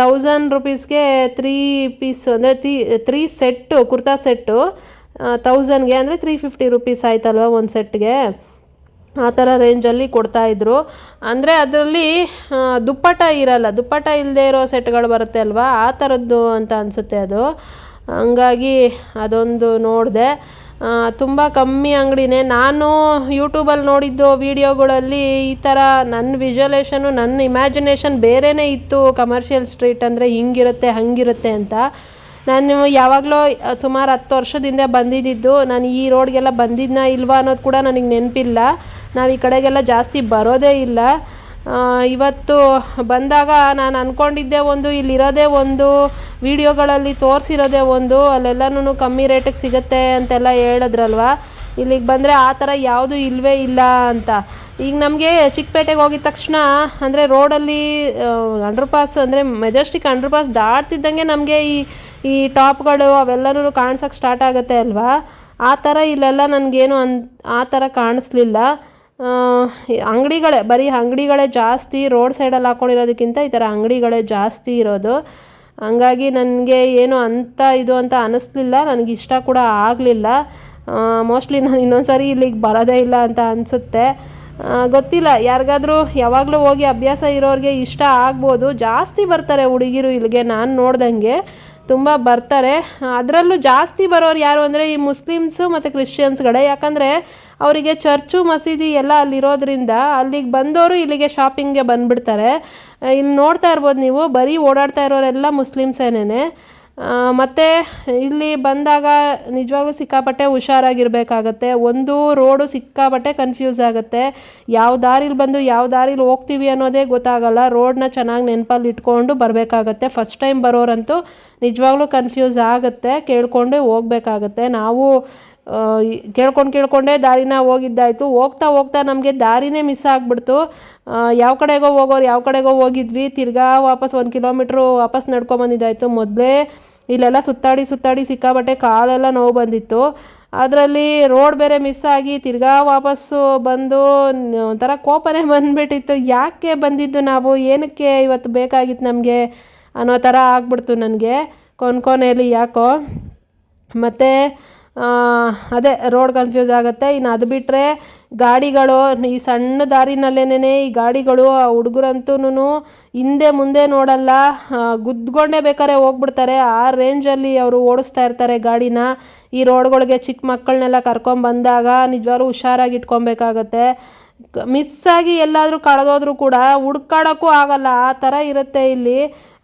A: ತೌಸಂಡ್ ರುಪೀಸ್ಗೆ ತ್ರೀ ಪೀಸ್ ಅಂದರೆ three three set kurta set ತೌಸಂಡ್ಗೆ ಅಂದರೆ ತ್ರೀ ಫಿಫ್ಟಿ ರುಪೀಸ್ ಆಯ್ತಲ್ವ ಒಂದು ಸೆಟ್ಗೆ ಆ ಥರ ರೇಂಜಲ್ಲಿ ಕೊಡ್ತಾಯಿದ್ರು ಅಂದರೆ ಅದರಲ್ಲಿ ದುಪ್ಪಟ ಇರಲ್ಲ ದುಪ್ಪಟ ಇಲ್ಲದೆ ಇರೋ ಸೆಟ್ಗಳು ಬರುತ್ತೆ ಅಲ್ವಾ? ಆ ಥರದ್ದು ಅಂತ ಅನಿಸುತ್ತೆ ಅದು. ಹಂಗಾಗಿ ಅದೊಂದು ನೋಡಿದೆ. ತುಂಬ ಕಮ್ಮಿ ಅಂಗಡಿನೇ. ನಾನು ಯೂಟ್ಯೂಬಲ್ಲಿ ನೋಡಿದ್ದು ವೀಡಿಯೋಗಳಲ್ಲಿ ಈ ಥರ ನನ್ನ ವಿಜುವಲೇಷನು ನನ್ನ ಇಮ್ಯಾಜಿನೇಷನ್ ಬೇರೆಯೇ ಇತ್ತು ಕಮರ್ಷಿಯಲ್ ಸ್ಟ್ರೀಟ್ ಅಂದರೆ ಹಿಂಗಿರುತ್ತೆ, ಹಂಗಿರುತ್ತೆ ಅಂತ. ನಾನು ಯಾವಾಗಲೂ ಸುಮಾರು ಹತ್ತು ವರ್ಷದಿಂದ ಬಂದಿದ್ದಿದ್ದು ನಾನು ಈ ರೋಡ್ಗೆಲ್ಲ ಬಂದಿದ್ದನ್ನ ಇಲ್ವಾ ಅನ್ನೋದು ಕೂಡ ನನಗೆ ನೆನಪಿಲ್ಲ. ನಾವು ಈ ಕಡೆಗೆಲ್ಲ ಜಾಸ್ತಿ ಬರೋದೇ ಇಲ್ಲ. ಇವತ್ತು ಬಂದಾಗ ನಾನು ಅಂದ್ಕೊಂಡಿದ್ದೆ ಒಂದು, ಇಲ್ಲಿರೋದೇ ಒಂದು, ವಿಡಿಯೋಗಳಲ್ಲಿ ತೋರಿಸಿರೋದೇ ಒಂದು ಅಲ್ಲೆಲ್ಲನೂ ಕಮ್ಮಿ ರೇಟಿಗೆ ಸಿಗುತ್ತೆ ಅಂತೆಲ್ಲ ಹೇಳಿದ್ರಲ್ವ? ಇಲ್ಲಿಗೆ ಬಂದರೆ ಆ ಥರ ಯಾವುದೂ ಇಲ್ಲವೇ ಇಲ್ಲ ಅಂತ. ಈಗ ನಮಗೆ ಚಿಕ್ಕಪೇಟೆಗೆ ಹೋಗಿದ ತಕ್ಷಣ ಅಂದರೆ ರೋಡಲ್ಲಿ ಅಂಡರ್ ಪಾಸ್ ಅಂದರೆ ಮೆಜೆಸ್ಟಿಕ್ ಅಂಡರ್ ಪಾಸ್ ದಾಟ್ತಿದ್ದಂಗೆ ನಮಗೆ ಈ ಈ ಟಾಪ್ಗಳು ಅವೆಲ್ಲನೂ ಕಾಣಿಸೋಕೆ ಸ್ಟಾರ್ಟ್ ಆಗುತ್ತೆ ಅಲ್ವಾ? ಆ ಥರ ಇಲ್ಲೆಲ್ಲ ನನಗೇನು ಅನ್, ಆ ಥರ ಕಾಣಿಸ್ಲಿಲ್ಲ. ಅಂಗಡಿಗಳೇ, ಬರೀ ಅಂಗಡಿಗಳೇ ಜಾಸ್ತಿ ರೋಡ್ ಸೈಡಲ್ಲಿ ಹಾಕ್ಕೊಂಡಿರೋದಕ್ಕಿಂತ ಈ ಥರ ಅಂಗಡಿಗಳೇ ಜಾಸ್ತಿ ಇರೋದು. ಹಂಗಾಗಿ ನನಗೆ ಏನು ಅಂತ ಇದು ಅಂತ ಅನ್ನಿಸ್ಲಿಲ್ಲ ನನಗೆ ಇಷ್ಟ ಕೂಡ ಆಗಲಿಲ್ಲ. ಮೋಸ್ಟ್ಲಿ ನಾನು ಇನ್ನೊಂದು ಸರಿ ಇಲ್ಲಿಗೆ ಬರೋದೇ ಇಲ್ಲ ಅಂತ ಅನಿಸುತ್ತೆ. ಗೊತ್ತಿಲ್ಲ, ಯಾರಿಗಾದರೂ ಯಾವಾಗಲೂ ಹೋಗಿ ಅಭ್ಯಾಸ ಇರೋರಿಗೆ ಇಷ್ಟ ಆಗ್ಬೋದು. ಜಾಸ್ತಿ ಬರ್ತಾರೆ ಹುಡುಗಿರು ಇಲ್ಲಿಗೆ, ನಾನು ನೋಡ್ದಂಗೆ. ತುಂಬ ಬರ್ತಾರೆ. ಅದರಲ್ಲೂ ಜಾಸ್ತಿ ಬರೋರು ಯಾರು ಅಂದರೆ ಈ ಮುಸ್ಲಿಮ್ಸು ಮತ್ತು ಕ್ರಿಶ್ಚಿಯನ್ಸ್ಗಳೇ. ಯಾಕಂದರೆ ಅವರಿಗೆ ಚರ್ಚು, ಮಸೀದಿ ಎಲ್ಲ ಅಲ್ಲಿರೋದ್ರಿಂದ ಅಲ್ಲಿಗೆ ಬಂದವರು ಇಲ್ಲಿಗೆ ಶಾಪಿಂಗ್ಗೆ ಬಂದುಬಿಡ್ತಾರೆ. ಇಲ್ಲಿ ನೋಡ್ತಾ ಇರ್ಬೋದು ನೀವು, ಬರೀ ಓಡಾಡ್ತಾ ಇರೋರೆಲ್ಲ ಮುಸ್ಲಿಮ್ಸೇನೇ ಮತ್ತು ಇಲ್ಲಿ ಬಂದಾಗ ನಿಜವಾಗ್ಲೂ ಸಿಕ್ಕಾಪಟ್ಟೆ ಹುಷಾರಾಗಿರಬೇಕಾಗತ್ತೆ. ಒಂದು ರೋಡು ಸಿಕ್ಕಾಪಟ್ಟೆ ಕನ್ಫ್ಯೂಸ್ ಆಗುತ್ತೆ. ಯಾವ ದಾರಿಲಿ ಬಂದು ಯಾವ ದಾರಿಲಿ ಹೋಗ್ತೀವಿ ಅನ್ನೋದೇ ಗೊತ್ತಾಗಲ್ಲ. ರೋಡನ್ನ ಚೆನ್ನಾಗಿ ನೆನಪಲ್ಲಿ ಇಟ್ಕೊಂಡು ಬರಬೇಕಾಗತ್ತೆ. ಫಸ್ಟ್ ಟೈಮ್ ಬರೋರಂತೂ ನಿಜವಾಗ್ಲೂ ಕನ್ಫ್ಯೂಸ್ ಆಗುತ್ತೆ. ಕೇಳಿಕೊಂಡೇ ಹೋಗ್ಬೇಕಾಗತ್ತೆ. ನಾವು ಕೇಳ್ಕೊಂಡು ಕೇಳ್ಕೊಂಡೇ ದಾರಿನ ಹೋಗಿದ್ದಾಯಿತು. ಹೋಗ್ತಾ ಹೋಗ್ತಾ ನಮಗೆ ದಾರಿನೇ ಮಿಸ್ ಆಗಿಬಿಡ್ತು. ಯಾವ ಕಡೆಗೋ ಹೋಗೋರು ಯಾವ ಕಡೆಗೋ ಹೋಗಿದ್ವಿ. ತಿರ್ಗಾ ವಾಪಸ್ ಒಂದು ಕಿಲೋಮೀಟ್ರು ವಾಪಸ್ ನಡ್ಕೊಂಬಂದಿದ್ದಾಯಿತು ಮೊದಲೇ ಇಲ್ಲೆಲ್ಲ ಸುತ್ತಾಡಿ ಸುತ್ತಾಡಿ ಸಿಕ್ಕಾಬಟ್ಟೆ ಕಾಲೆಲ್ಲ ನೋವು ಬಂದಿತ್ತು. ಅದರಲ್ಲಿ ರೋಡ್ ಬೇರೆ ಮಿಸ್ ಆಗಿ ತಿರ್ಗಾ ವಾಪಸ್ಸು ಬಂದು ಒಂಥರ ಕೋಪನೇ ಬಂದುಬಿಟ್ಟಿತ್ತು. ಯಾಕೆ ಬಂದಿದ್ದು ನಾವು? ಏನಕ್ಕೆ ಇವತ್ತು ಬೇಕಾಗಿತ್ತು ನಮಗೆ ಅನ್ನೋ ಥರ ಆಗ್ಬಿಡ್ತು ನನಗೆ. ಕೊನ್ಕೊನೆಯಲ್ಲಿ ಯಾಕೋ. ಮತ್ತು ಅದೇ ರೋಡ್ ಕನ್ಫ್ಯೂಸ್ ಆಗುತ್ತೆ. ಇನ್ನು ಅದು ಬಿಟ್ಟರೆ ಗಾಡಿಗಳು, ಈ ಸಣ್ಣ ದಾರಿನಲ್ಲೇನೇ ಈ ಗಾಡಿಗಳು, ಆ ಹುಡುಗರಂತೂ ಹಿಂದೆ ಮುಂದೆ ನೋಡಲ್ಲ. ಗುದ್ಕೊಂಡೇ ಬೇಕಾದ್ರೆ ಹೋಗ್ಬಿಡ್ತಾರೆ. ಆ ರೇಂಜಲ್ಲಿ ಅವರು ಓಡಿಸ್ತಾ ಇರ್ತಾರೆ ಗಾಡಿನ. ಈ ರೋಡ್ಗಳಿಗೆ ಚಿಕ್ಕ ಮಕ್ಕಳನ್ನೆಲ್ಲ ಕರ್ಕೊಂಬಂದಾಗ ನಿಜವಾಗ್ಲೂ ಹುಷಾರಾಗಿ ಇಟ್ಕೊಬೇಕಾಗತ್ತೆ. ಮಿಸ್ಸಾಗಿ ಎಲ್ಲಾದರೂ ಕಳೆದೋದ್ರೂ ಕೂಡ ಹುಡ್ಕಾಡೋಕ್ಕೂ ಆಗಲ್ಲ. ಆ ಥರ ಇರುತ್ತೆ ಇಲ್ಲಿ.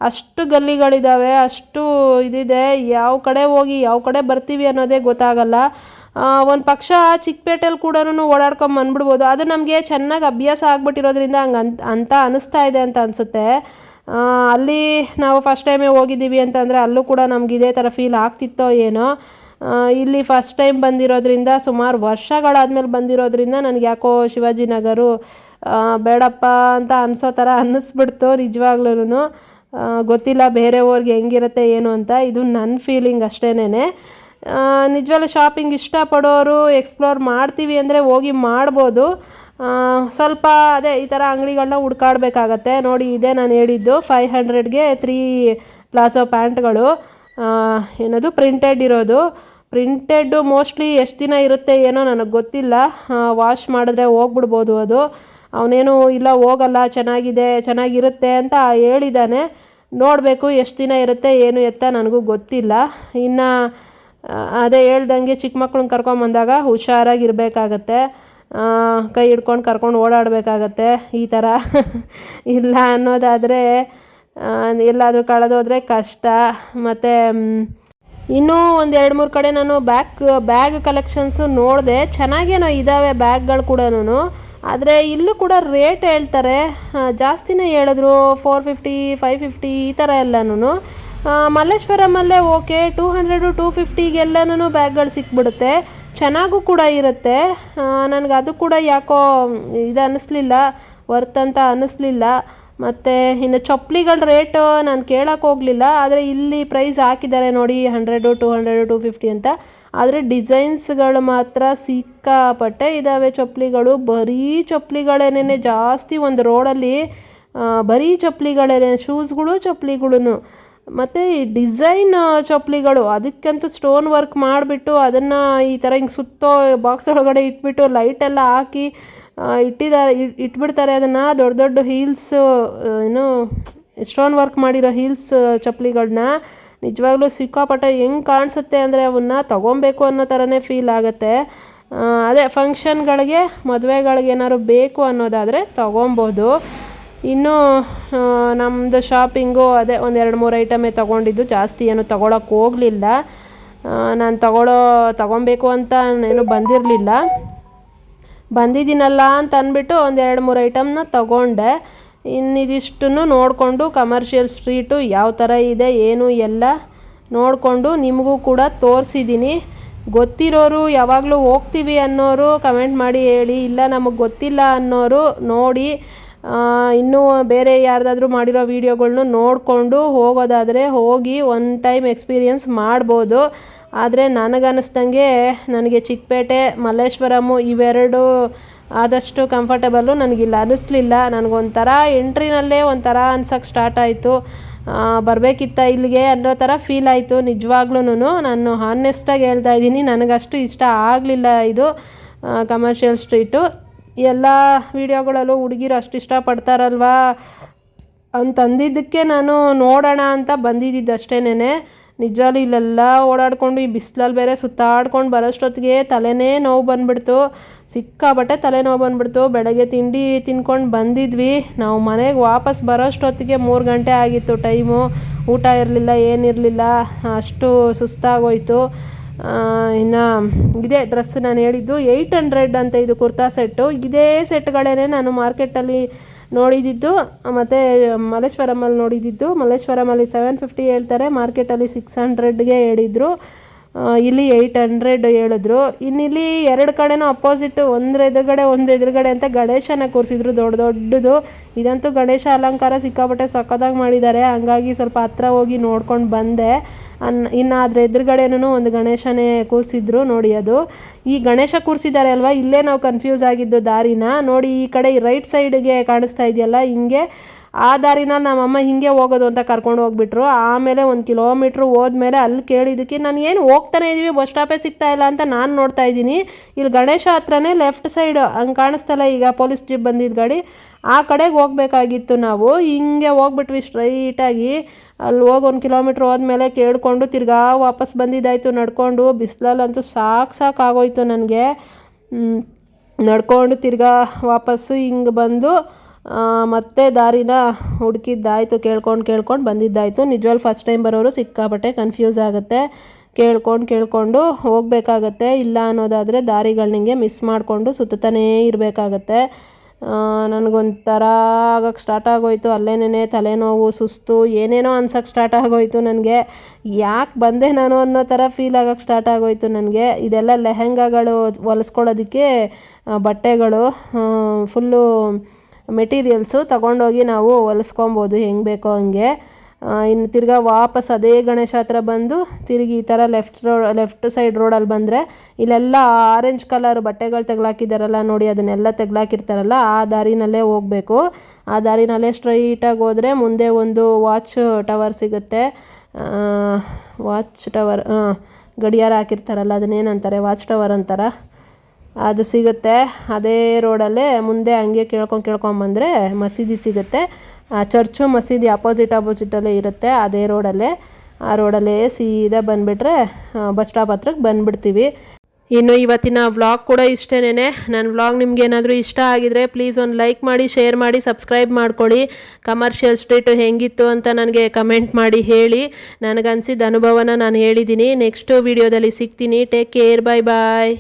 A: ಅಷ್ಟು ಗಲ್ಲಿಗಳಿದ್ದಾವೆ ಅಷ್ಟು ಇದಿದೆ. ಯಾವ ಕಡೆ ಹೋಗಿ ಯಾವ ಕಡೆ ಬರ್ತೀವಿ ಅನ್ನೋದೇ ಗೊತ್ತಾಗಲ್ಲ. ಒಂದು ಪಕ್ಷ ಚಿಕ್ಕಪೇಟೆಯಲ್ಲಿ ಕೂಡ ಓಡಾಡ್ಕೊಂಡು ಬಂದ್ಬಿಡ್ಬೋದು. ಅದು ನಮಗೆ ಚೆನ್ನಾಗಿ ಅಭ್ಯಾಸ ಆಗ್ಬಿಟ್ಟಿರೋದ್ರಿಂದ ಹಂಗೆ ಅಂತ ಅಂತ ಅನಿಸ್ತಾ ಇದೆ ಅಂತ ಅನಿಸುತ್ತೆ. ಅಲ್ಲಿ ನಾವು ಫಸ್ಟ್ ಟೈಮೇ ಹೋಗಿದ್ದೀವಿ ಅಂತಂದರೆ ಅಲ್ಲೂ ಕೂಡ ನಮ್ಗೆ ಇದೇ ಥರ ಫೀಲ್ ಆಗ್ತಿತ್ತೋ ಏನೋ. ಇಲ್ಲಿ ಫಸ್ಟ್ ಟೈಮ್ ಬಂದಿರೋದ್ರಿಂದ ಸುಮಾರು ವರ್ಷಗಳಾದಮೇಲೆ ಬಂದಿರೋದ್ರಿಂದ ನನಗೆ ಯಾಕೋ ಶಿವಾಜಿನಗರು ಬೇಡಪ್ಪ ಅಂತ ಅನಿಸೋ ಥರ ಅನ್ನಿಸ್ಬಿಡ್ತು ನಿಜವಾಗ್ಲೂ ಗೊತ್ತಿಲ್ಲ ಬೇರೆಯವ್ರಿಗೆ ಹೆಂಗಿರುತ್ತೆ ಏನು ಅಂತ. ಇದು ನನ್ನ ಫೀಲಿಂಗ್ ಅಷ್ಟೇನೆ ನಿಜವಾಗ್ಲೂ ಶಾಪಿಂಗ್ ಇಷ್ಟಪಡೋರು ಎಕ್ಸ್ಪ್ಲೋರ್ ಮಾಡ್ತೀವಿ ಅಂದರೆ ಹೋಗಿ ಮಾಡ್ಬೋದು. ಸ್ವಲ್ಪ ಅದೇ ಈ ಥರ ಅಂಗಡಿಗಳನ್ನ ಹುಡ್ಕಾಡ್ಬೇಕಾಗತ್ತೆ. ನೋಡಿ ಇದೇ ನಾನು ಹೇಳಿದ್ದು ಫೈವ್ ಹಂಡ್ರೆಡ್ಗೆ ತ್ರೀ ಪ್ಲಾಸೋ ಪ್ಯಾಂಟ್ಗಳು ಏನದು? ಪ್ರಿಂಟೆಡ್ ಇರೋದು. ಪ್ರಿಂಟೆಡ್ಡು ಮೋಸ್ಟ್ಲಿ ಎಷ್ಟು ದಿನ ಇರುತ್ತೆ ಏನೋ ನನಗೆ ಗೊತ್ತಿಲ್ಲ. ವಾಶ್ ಮಾಡಿದ್ರೆ ಹೋಗ್ಬಿಡ್ಬೋದು ಅದು. ಅವನೇನು ಇಲ್ಲ, ಹೋಗಲ್ಲ, ಚೆನ್ನಾಗಿದೆ, ಚೆನ್ನಾಗಿರುತ್ತೆ ಅಂತ ಹೇಳಿದ್ದಾನೆ ನೋಡಬೇಕು ಎಷ್ಟು ದಿನ ಇರುತ್ತೆ, ಏನು ಎತ್ತ ನನಗೂ ಗೊತ್ತಿಲ್ಲ. ಇನ್ನು ಅದೇ ಹೇಳ್ದಂಗೆ ಚಿಕ್ಕ ಮಕ್ಳನ್ನ ಕರ್ಕೊಂಬಂದಾಗ ಹುಷಾರಾಗಿರಬೇಕಾಗತ್ತೆ. ಕೈ ಹಿಡ್ಕೊಂಡು ಕರ್ಕೊಂಡು ಓಡಾಡಬೇಕಾಗತ್ತೆ ಈ ಥರ ಇಲ್ಲ ಅನ್ನೋದಾದರೆ ಎಲ್ಲಾದರೂ ಕಳೆದೋದ್ರೆ ಕಷ್ಟ. ಮತ್ತು ಇನ್ನೂ ಒಂದು ಎರಡು ಮೂರು ಕಡೆ ನಾನು ಬ್ಯಾಗ್ ಬ್ಯಾಗ್ ಕಲೆಕ್ಷನ್ಸು ನೋಡಿದೆ. ಚೆನ್ನಾಗೇನೋ ಇದ್ದಾವೆ ಬ್ಯಾಗ್ಗಳು ಕೂಡ ಆದರೆ ಇಲ್ಲೂ ಕೂಡ ರೇಟ್ ಹೇಳ್ತಾರೆ. ಜಾಸ್ತಿನೇ ಹೇಳಿದ್ರು ಫೋರ್ ಫಿಫ್ಟಿ ಫೈವ್ ಫಿಫ್ಟಿ ಈ ಥರ ಎಲ್ಲನೂ ಮಲ್ಲೇಶ್ವರಮಲ್ಲೇ ಓಕೆ ಟೂ ಹಂಡ್ರೆಡು ಟೂ ಫಿಫ್ಟಿಗೆಲ್ಲನೂ ಬ್ಯಾಗ್ಗಳು ಸಿಕ್ಬಿಡುತ್ತೆ. ಚೆನ್ನಾಗೂ ಕೂಡ ಇರುತ್ತೆ. ನನಗೆ ಅದು ಕೂಡ ಯಾಕೋ ಇದು ಅನ್ನಿಸ್ಲಿಲ್ಲ ವರ್ತ್ ಅಂತ ಅನ್ನಿಸ್ಲಿಲ್ಲ ಮತ್ತು ಇನ್ನು ಚಪ್ಪಲಿಗಳ ರೇಟು ನಾನು ಕೇಳೋಕೆ ಹೋಗಲಿಲ್ಲ, ಆದರೆ ಇಲ್ಲಿ ಪ್ರೈಸ್ ಹಾಕಿದ್ದಾರೆ ನೋಡಿ hundred two hundred two fifty ಅಂತ. ಆದರೆ ಡಿಸೈನ್ಸ್ಗಳು ಮಾತ್ರ ಸಿಕ್ಕಾಪಟ್ಟೆ ಇದ್ದಾವೆ ಚಪ್ಪಲಿಗಳು. ಬರೀ ಚಪ್ಪಲಿಗಳೇನೇ ಜಾಸ್ತಿ ಒಂದು ರೋಡಲ್ಲಿ ಬರೀ ಚಪ್ಪಲಿಗಳೇನೆ ಶೂಸ್ಗಳು ಚಪ್ಪಲಿಗಳು ಮತ್ತು ಈ ಡಿಸೈನ್ ಚಪ್ಪಲಿಗಳು, ಅದಕ್ಕಂತೂ ಸ್ಟೋನ್ ವರ್ಕ್ ಮಾಡಿಬಿಟ್ಟು ಅದನ್ನು ಈ ಥರ ಹಿಂಗೆ ಸುತ್ತೋ ಬಾಕ್ಸ್ ಒಳಗಡೆ ಇಟ್ಬಿಟ್ಟು ಲೈಟೆಲ್ಲ ಹಾಕಿ ಇಟ್ಟಿದ್ದಾರೆ ಇಟ್- ಇಟ್ಬಿಡ್ತಾರೆ ಅದನ್ನು. ದೊಡ್ಡ ದೊಡ್ಡ ಹೀಲ್ಸ್ ಏನು ಸ್ಟೋನ್ ವರ್ಕ್ ಮಾಡಿರೋ ಹೀಲ್ಸ್ ಚಪ್ಪಲಿಗಳನ್ನ ನಿಜವಾಗ್ಲೂ ಸಿಕ್ಕಾಪಟ್ಟೆ ಹೆಂಗೆ ಕಾಣಿಸುತ್ತೆ ಅಂದರೆ ಅವನ್ನ ತೊಗೊಬೇಕು ಅನ್ನೋ ಥರನೇ ಫೀಲ್ ಆಗುತ್ತೆ. ಅದೇ ಫಂಕ್ಷನ್ಗಳಿಗೆ ಮದುವೆಗಳಿಗೆ ಏನಾದ್ರು ಬೇಕು ಅನ್ನೋದಾದರೆ ತೊಗೊಬೋದು. ಇನ್ನು ನಮ್ಮದು ಶಾಪಿಂಗು ಅದೇ ಒಂದು ಎರಡು ಮೂರು ಐಟಮೇ ತೊಗೊಂಡಿದ್ದು. ಜಾಸ್ತಿ ಏನು ತೊಗೊಳಕ್ಕೆ ಹೋಗಲಿಲ್ಲ. ನಾನು ತಗೊಳ್ಳೋ ತೊಗೊಬೇಕು ಅಂತ ಏನು ಬಂದಿರಲಿಲ್ಲ. ಬಂದಿದ್ದೀನಲ್ಲ ಅಂತ ಅಂದ್ಬಿಟ್ಟು ಒಂದು ಎರಡು ಮೂರು ಐಟಮ್ನ ತಗೊಂಡೆ. ಇನ್ನಿದಿಷ್ಟನ್ನು ನೋಡಿಕೊಂಡು ಕಮರ್ಷಿಯಲ್ ಸ್ಟ್ರೀಟು ಯಾವ ಥರ ಇದೆ, ಏನು ಎಲ್ಲ ನೋಡಿಕೊಂಡು ನಿಮಗೂ ಕೂಡ ತೋರಿಸಿದ್ದೀನಿ. ಗೊತ್ತಿರೋರು ಯಾವಾಗಲೂ ಹೋಗ್ತೀವಿ ಅನ್ನೋರು ಕಮೆಂಟ್ ಮಾಡಿ ಹೇಳಿ, ಇಲ್ಲ ನಮಗೆ ಗೊತ್ತಿಲ್ಲ ಅನ್ನೋರು ನೋಡಿ. ಇನ್ನೂ ಬೇರೆ ಯಾರ್ದಾದ್ರೂ ಮಾಡಿರೋ ವೀಡಿಯೋಗಳ್ನು ನೋಡಿಕೊಂಡು ಹೋಗೋದಾದರೆ ಹೋಗಿ ಒನ್ ಟೈಮ್ ಎಕ್ಸ್ಪೀರಿಯನ್ಸ್ ಮಾಡ್ಬೋದು. ಆದರೆ ನನಗನ್ನಿಸ್ದಂಗೆ ನನಗೆ ಚಿಕ್ಕಪೇಟೆ ಮಲ್ಲೇಶ್ವರಮು ಇವೆರಡು ಆದಷ್ಟು ಕಂಫರ್ಟಬಲ್ಲು ನನಗಿಲ್ಲ. ಅನ್ನಿಸ್ಲಿಲ್ಲ ನನಗೊಂಥರ ಎಂಟ್ರಿನಲ್ಲೇ ಒಂಥರ ಅನ್ಸೋಕ್ಕೆ ಸ್ಟಾರ್ಟ್ ಆಯಿತು. ಬರಬೇಕಿತ್ತ ಇಲ್ಲಿಗೆ ಅನ್ನೋ ಥರ ಫೀಲ್ ಆಯಿತು ನಿಜವಾಗ್ಲೂ ನಾನು ಹಾನೆಸ್ಟಾಗಿ ಹೇಳ್ತಾ ಇದ್ದೀನಿ. ನನಗಷ್ಟು ಇಷ್ಟ ಆಗಲಿಲ್ಲ ಇದು ಕಮರ್ಷಿಯಲ್ ಸ್ಟ್ರೀಟು ಎಲ್ಲ ವೀಡಿಯೋಗಳಲ್ಲೂ ಹುಡುಗಿರು ಅಷ್ಟು ಇಷ್ಟಪಡ್ತಾರಲ್ವಾ? ಅಂತಂದಿದ್ದಕ್ಕೆ ನಾನು ನೋಡೋಣ ಅಂತ ಬಂದಿದ್ದಿದ್ದು ಅಷ್ಟೇನೆ ಇಲ್ಲೆಲ್ಲ ಓಡಾಡ್ಕೊಂಡು, ಈ ಬಿಸಿಲಲ್ಲಿ ಬೇರೆ ಸುತ್ತಾಡ್ಕೊಂಡು ಬರೋಷ್ಟೊತ್ತಿಗೆ ತಲೆನೇ ನೋವು ಬಂದ್ಬಿಡ್ತು. ಸಿಕ್ಕಾಬಟ್ಟೆ ತಲೆನೋವು ಬಂದ್ಬಿಡ್ತು. ಬೆಳಗ್ಗೆ ತಿಂಡಿ ತಿನ್ಕೊಂಡು ಬಂದಿದ್ವಿ. ನಾವು ಮನೆಗೆ ವಾಪಸ್ ಬರೋಷ್ಟೊತ್ತಿಗೆ ಮೂರು ಗಂಟೆ ಆಗಿತ್ತು ಟೈಮು. ಊಟ ಇರಲಿಲ್ಲ, ಏನಿರಲಿಲ್ಲ. ಅಷ್ಟು ಸುಸ್ತಾಗೋಯ್ತು. ಇನ್ನು ಇದೇ ಡ್ರೆಸ್ ನಾನು ಹೇಳಿದ್ದು ಏಯ್ಟ್ ಹಂಡ್ರೆಡ್ ಅಂತ ಇದು ಕುರ್ತಾ ಸೆಟ್ಟು ಇದೇ ಸೆಟ್ಗಳೇ ನಾನು ಮಾರ್ಕೆಟಲ್ಲಿ ನೋಡಿದ್ದು ಮತ್ತು ಮಲ್ಲೇಶ್ವರಮಲ್ಲಿ ನೋಡಿದ್ದು ಮಲ್ಲೇಶ್ವರಮಲ್ಲಿ ಸೆವೆನ್ ಫಿಫ್ಟಿ ಹೇಳ್ತಾರೆ ಮಾರ್ಕೆಟಲ್ಲಿ ಸಿಕ್ಸ್ ಹಂಡ್ರೆಡ್ಗೆ ಹೇಳಿದರು. ಇಲ್ಲಿ ಏಯ್ಟ್ ಹಂಡ್ರೆಡ್ ಹೇಳಿದ್ರು. ಇನ್ನಿಲ್ಲಿ ಎರಡು ಕಡೆನೂ ಅಪೋಸಿಟ್ ಒಂದ್ರ ಎದುರುಗಡೆ, ಒಂದು ಎದುರುಗಡೆ ಅಂತ ಗಣೇಶನ ಕೂರಿಸಿದ್ರು, ದೊಡ್ಡ ದೊಡ್ಡದು. ಇದಂತೂ ಗಣೇಶ ಅಲಂಕಾರ ಸಿಕ್ಕಾಪಟ್ಟೆ ಸಕ್ಕತ್ತಾಗಿ ಮಾಡಿದ್ದಾರೆ. ಹಂಗಾಗಿ ಸ್ವಲ್ಪ ಹತ್ರ ಹೋಗಿ ನೋಡ್ಕೊಂಡು ಬಂದೆ. ಅನ್ ಇನ್ನು ಅದ್ರ ಎದುರುಗಡೆನೂ ಒಂದು ಗಣೇಶನೇ ಕೂರಿಸಿದ್ರು, ನೋಡಿ ಅದು. ಈ ಗಣೇಶ ಕೂರಿಸಿದ್ದಾರೆ ಅಲ್ವಾ? ಇಲ್ಲೇ ನಾವು ಕನ್ಫ್ಯೂಸ್ ಆಗಿದ್ದು ದಾರಿನ. ನೋಡಿ, ಈ ಕಡೆ ರೈಟ್ ಸೈಡ್ಗೆ ಕಾಣಿಸ್ತಾ ಇದೆಯಲ್ಲ, ಹಿಂಗೆ. ಆ ದಾರಿನ ನಮ್ಮಮ್ಮ ಹಿಂಗೆ ಹೋಗೋದು ಅಂತ ಕರ್ಕೊಂಡು ಹೋಗ್ಬಿಟ್ರು. ಆಮೇಲೆ ಒಂದು ಕಿಲೋಮೀಟ್ರ್ ಹೋದ್ಮೇಲೆ ಅಲ್ಲಿ ಕೇಳಿದ್ದಕ್ಕೆ, ನಾನು ಏನು ಹೋಗ್ತಾನೆ ಇದ್ದೀವಿ ಬಸ್ ಸ್ಟಾಪೇ ಸಿಗ್ತಾ ಇಲ್ಲ ಅಂತ ನಾನು ನೋಡ್ತಾ ಇದ್ದೀನಿ ಇಲ್ಲಿ ಗಣೇಶ ಹತ್ರನೇ ಲೆಫ್ಟ್ ಸೈಡ್ ಹಂಗೆ ಕಾಣಿಸ್ತಲ್ಲ ಈಗ ಪೊಲೀಸ್ ಜೀಪ್ ಬಂದಿದ್ದ ಗಾಡಿ. ಆ ಕಡೆಗೆ ಹೋಗ್ಬೇಕಾಗಿತ್ತು ನಾವು. ಹಿಂಗೆ ಹೋಗ್ಬಿಟ್ವಿ ಸ್ಟ್ರೈಟಾಗಿ ಅಲ್ಲಿ ಹೋಗಿ ಒಂದು ಕಿಲೋಮೀಟ್ರ್ ಹೋದ್ಮೇಲೆ ಕೇಳಿಕೊಂಡು ತಿರ್ಗಾ ವಾಪಸ್ ಬಂದಿದ್ದಾಯಿತು ನಡ್ಕೊಂಡು. ಬಿಸಿಲಲ್ಲಂತೂ ಸಾಕು ಸಾಕಾಗೋಯ್ತು ನನಗೆ. ನಡ್ಕೊಂಡು ತಿರ್ಗಾ ವಾಪಸ್ಸು ಹಿಂಗೆ ಬಂದು ಮತ್ತೆ ದಾರಿನ ಹುಡುಕಿದ್ದಾಯಿತು. ಕೇಳ್ಕೊಂಡು ಕೇಳ್ಕೊಂಡು ಬಂದಿದ್ದಾಯಿತು. ನಿಜವಾಗ್ಲೂ ಫಸ್ಟ್ ಟೈಮ್ ಬರೋರು ಸಿಕ್ಕಾಪಟ್ಟೆ ಕನ್ಫ್ಯೂಸ್ ಆಗುತ್ತೆ. ಕೇಳ್ಕೊಂಡು, ಕೇಳಿಕೊಂಡು ಹೋಗಬೇಕಾಗತ್ತೆ. ಇಲ್ಲ ಅನ್ನೋದಾದರೆ ದಾರಿಗಳನಿಗೆ ಮಿಸ್ ಮಾಡಿಕೊಂಡು ಸುತ್ತಾನೇ ಇರಬೇಕಾಗತ್ತೆ. ನನಗೊಂಥರ ಆಗಕ್ಕೆ ಸ್ಟಾರ್ಟ್ ಆಗೋಯ್ತು. ಅಲ್ಲೇನೇ ತಲೆನೋವು, ಸುಸ್ತು, ಏನೇನೋ ಅನ್ಸಕ್ಕೆ ಸ್ಟಾರ್ಟ್ ಆಗೋಯ್ತು ನನಗೆ. ಯಾಕೆ ಬಂದೆ ನಾನು ಅನ್ನೋ ಥರ ಫೀಲ್ ಆಗೋಕ್ಕೆ ಸ್ಟಾರ್ಟ್ ಆಗೋಯ್ತು ನನಗೆ. ಇದೆಲ್ಲ ಲೆಹೆಂಗಾಗಳು ಹೊಲಿಸ್ಕೊಳ್ಳೋದಕ್ಕೆ ಬಟ್ಟೆಗಳು ಫುಲ್ಲು ಮೆಟೀರಿಯಲ್ಸು ತಗೊಂಡೋಗಿ ನಾವು ಹೊಲಿಸ್ಕೊಬೋದು. ಹೆಂಗೆ ಬೇಕೋ ಹಂಗೆ. ಇನ್ನು ತಿರ್ಗಾ ವಾಪಸ್ ಅದೇ ಗಣೇಶ ಹತ್ರ ಬಂದು ತಿರುಗಿ ಈ ಥರ ಲೆಫ್ಟ್ ರೋಡ್ ಲೆಫ್ಟ್ ಸೈಡ್ ರೋಡಲ್ಲಿ ಬಂದರೆ ಇಲ್ಲೆಲ್ಲ ಆರೆಂಜ್ ಕಲರ್ ಬಟ್ಟೆಗಳು ತೆಗ್ಲಾಕಿದ್ದಾರಲ್ಲ ನೋಡಿ, ಅದನ್ನೆಲ್ಲ ತೆಗ್ಲಾಕಿರ್ತಾರಲ್ಲ, ಆ ದಾರಿನಲ್ಲೇ ಹೋಗಬೇಕು. ಆ ದಾರಿನಲ್ಲೇ ಸ್ಟ್ರೈಟಾಗಿ ಹೋದರೆ ಮುಂದೆ ಒಂದು ವಾಚ್ ಟವರ್ ಸಿಗುತ್ತೆ. ವಾಚ್ ಟವರ್ ಗಡಿಯಾರ ಹಾಕಿರ್ತಾರಲ್ಲ ಅದನ್ನೇನಂತಾರೆ ವಾಚ್ ಟವರ್ ಅಂತಾರ. ಅದು ಸಿಗುತ್ತೆ. ಅದೇ ರೋಡಲ್ಲೇ ಮುಂದೆ ಹಂಗೆ ಕೇಳ್ಕೊಂಡು ಕೇಳ್ಕೊಂಬಂದರೆ ಮಸೀದಿ ಸಿಗುತ್ತೆ. ಚರ್ಚು ಮಸೀದಿ ಅಪೋಸಿಟ್ ಅಪೋಸಿಟಲ್ಲೇ ಇರುತ್ತೆ, ಅದೇ ರೋಡಲ್ಲೇ. ಆ ರೋಡಲ್ಲೇ ಸೀದಾ ಬಂದುಬಿಟ್ರೆ ಬಸ್ ಸ್ಟಾಪ್ ಹತ್ರಕ್ಕೆ ಬಂದುಬಿಡ್ತೀವಿ. ಇನ್ನು ಇವತ್ತಿನ ವ್ಲಾಗ್ ಕೂಡ ಇಷ್ಟೇನೆ ನನ್ನ ವ್ಲಾಗ್ ನಿಮ್ಗೆ ಏನಾದರೂ ಇಷ್ಟ ಆಗಿದ್ರೆ ಪ್ಲೀಸ್ ಒಂದು ಲೈಕ್ ಮಾಡಿ ಶೇರ್ ಮಾಡಿ ಸಬ್ಸ್ಕ್ರೈಬ್ ಮಾಡ್ಕೊಳ್ಳಿ. ಕಮರ್ಷಿಯಲ್ ಸ್ಟ್ರೀಟು ಹೆಂಗಿತ್ತು ಅಂತ ನನಗೆ ಕಮೆಂಟ್ ಮಾಡಿ ಹೇಳಿ. ನನಗನ್ಸಿದ ಅನುಭವನ ನಾನು ಹೇಳಿದ್ದೀನಿ ನೆಕ್ಸ್ಟು ವೀಡಿಯೋದಲ್ಲಿ ಸಿಗ್ತೀನಿ. ಟೇಕ್ ಕೇರ್ ಬಾಯ್ ಬಾಯ್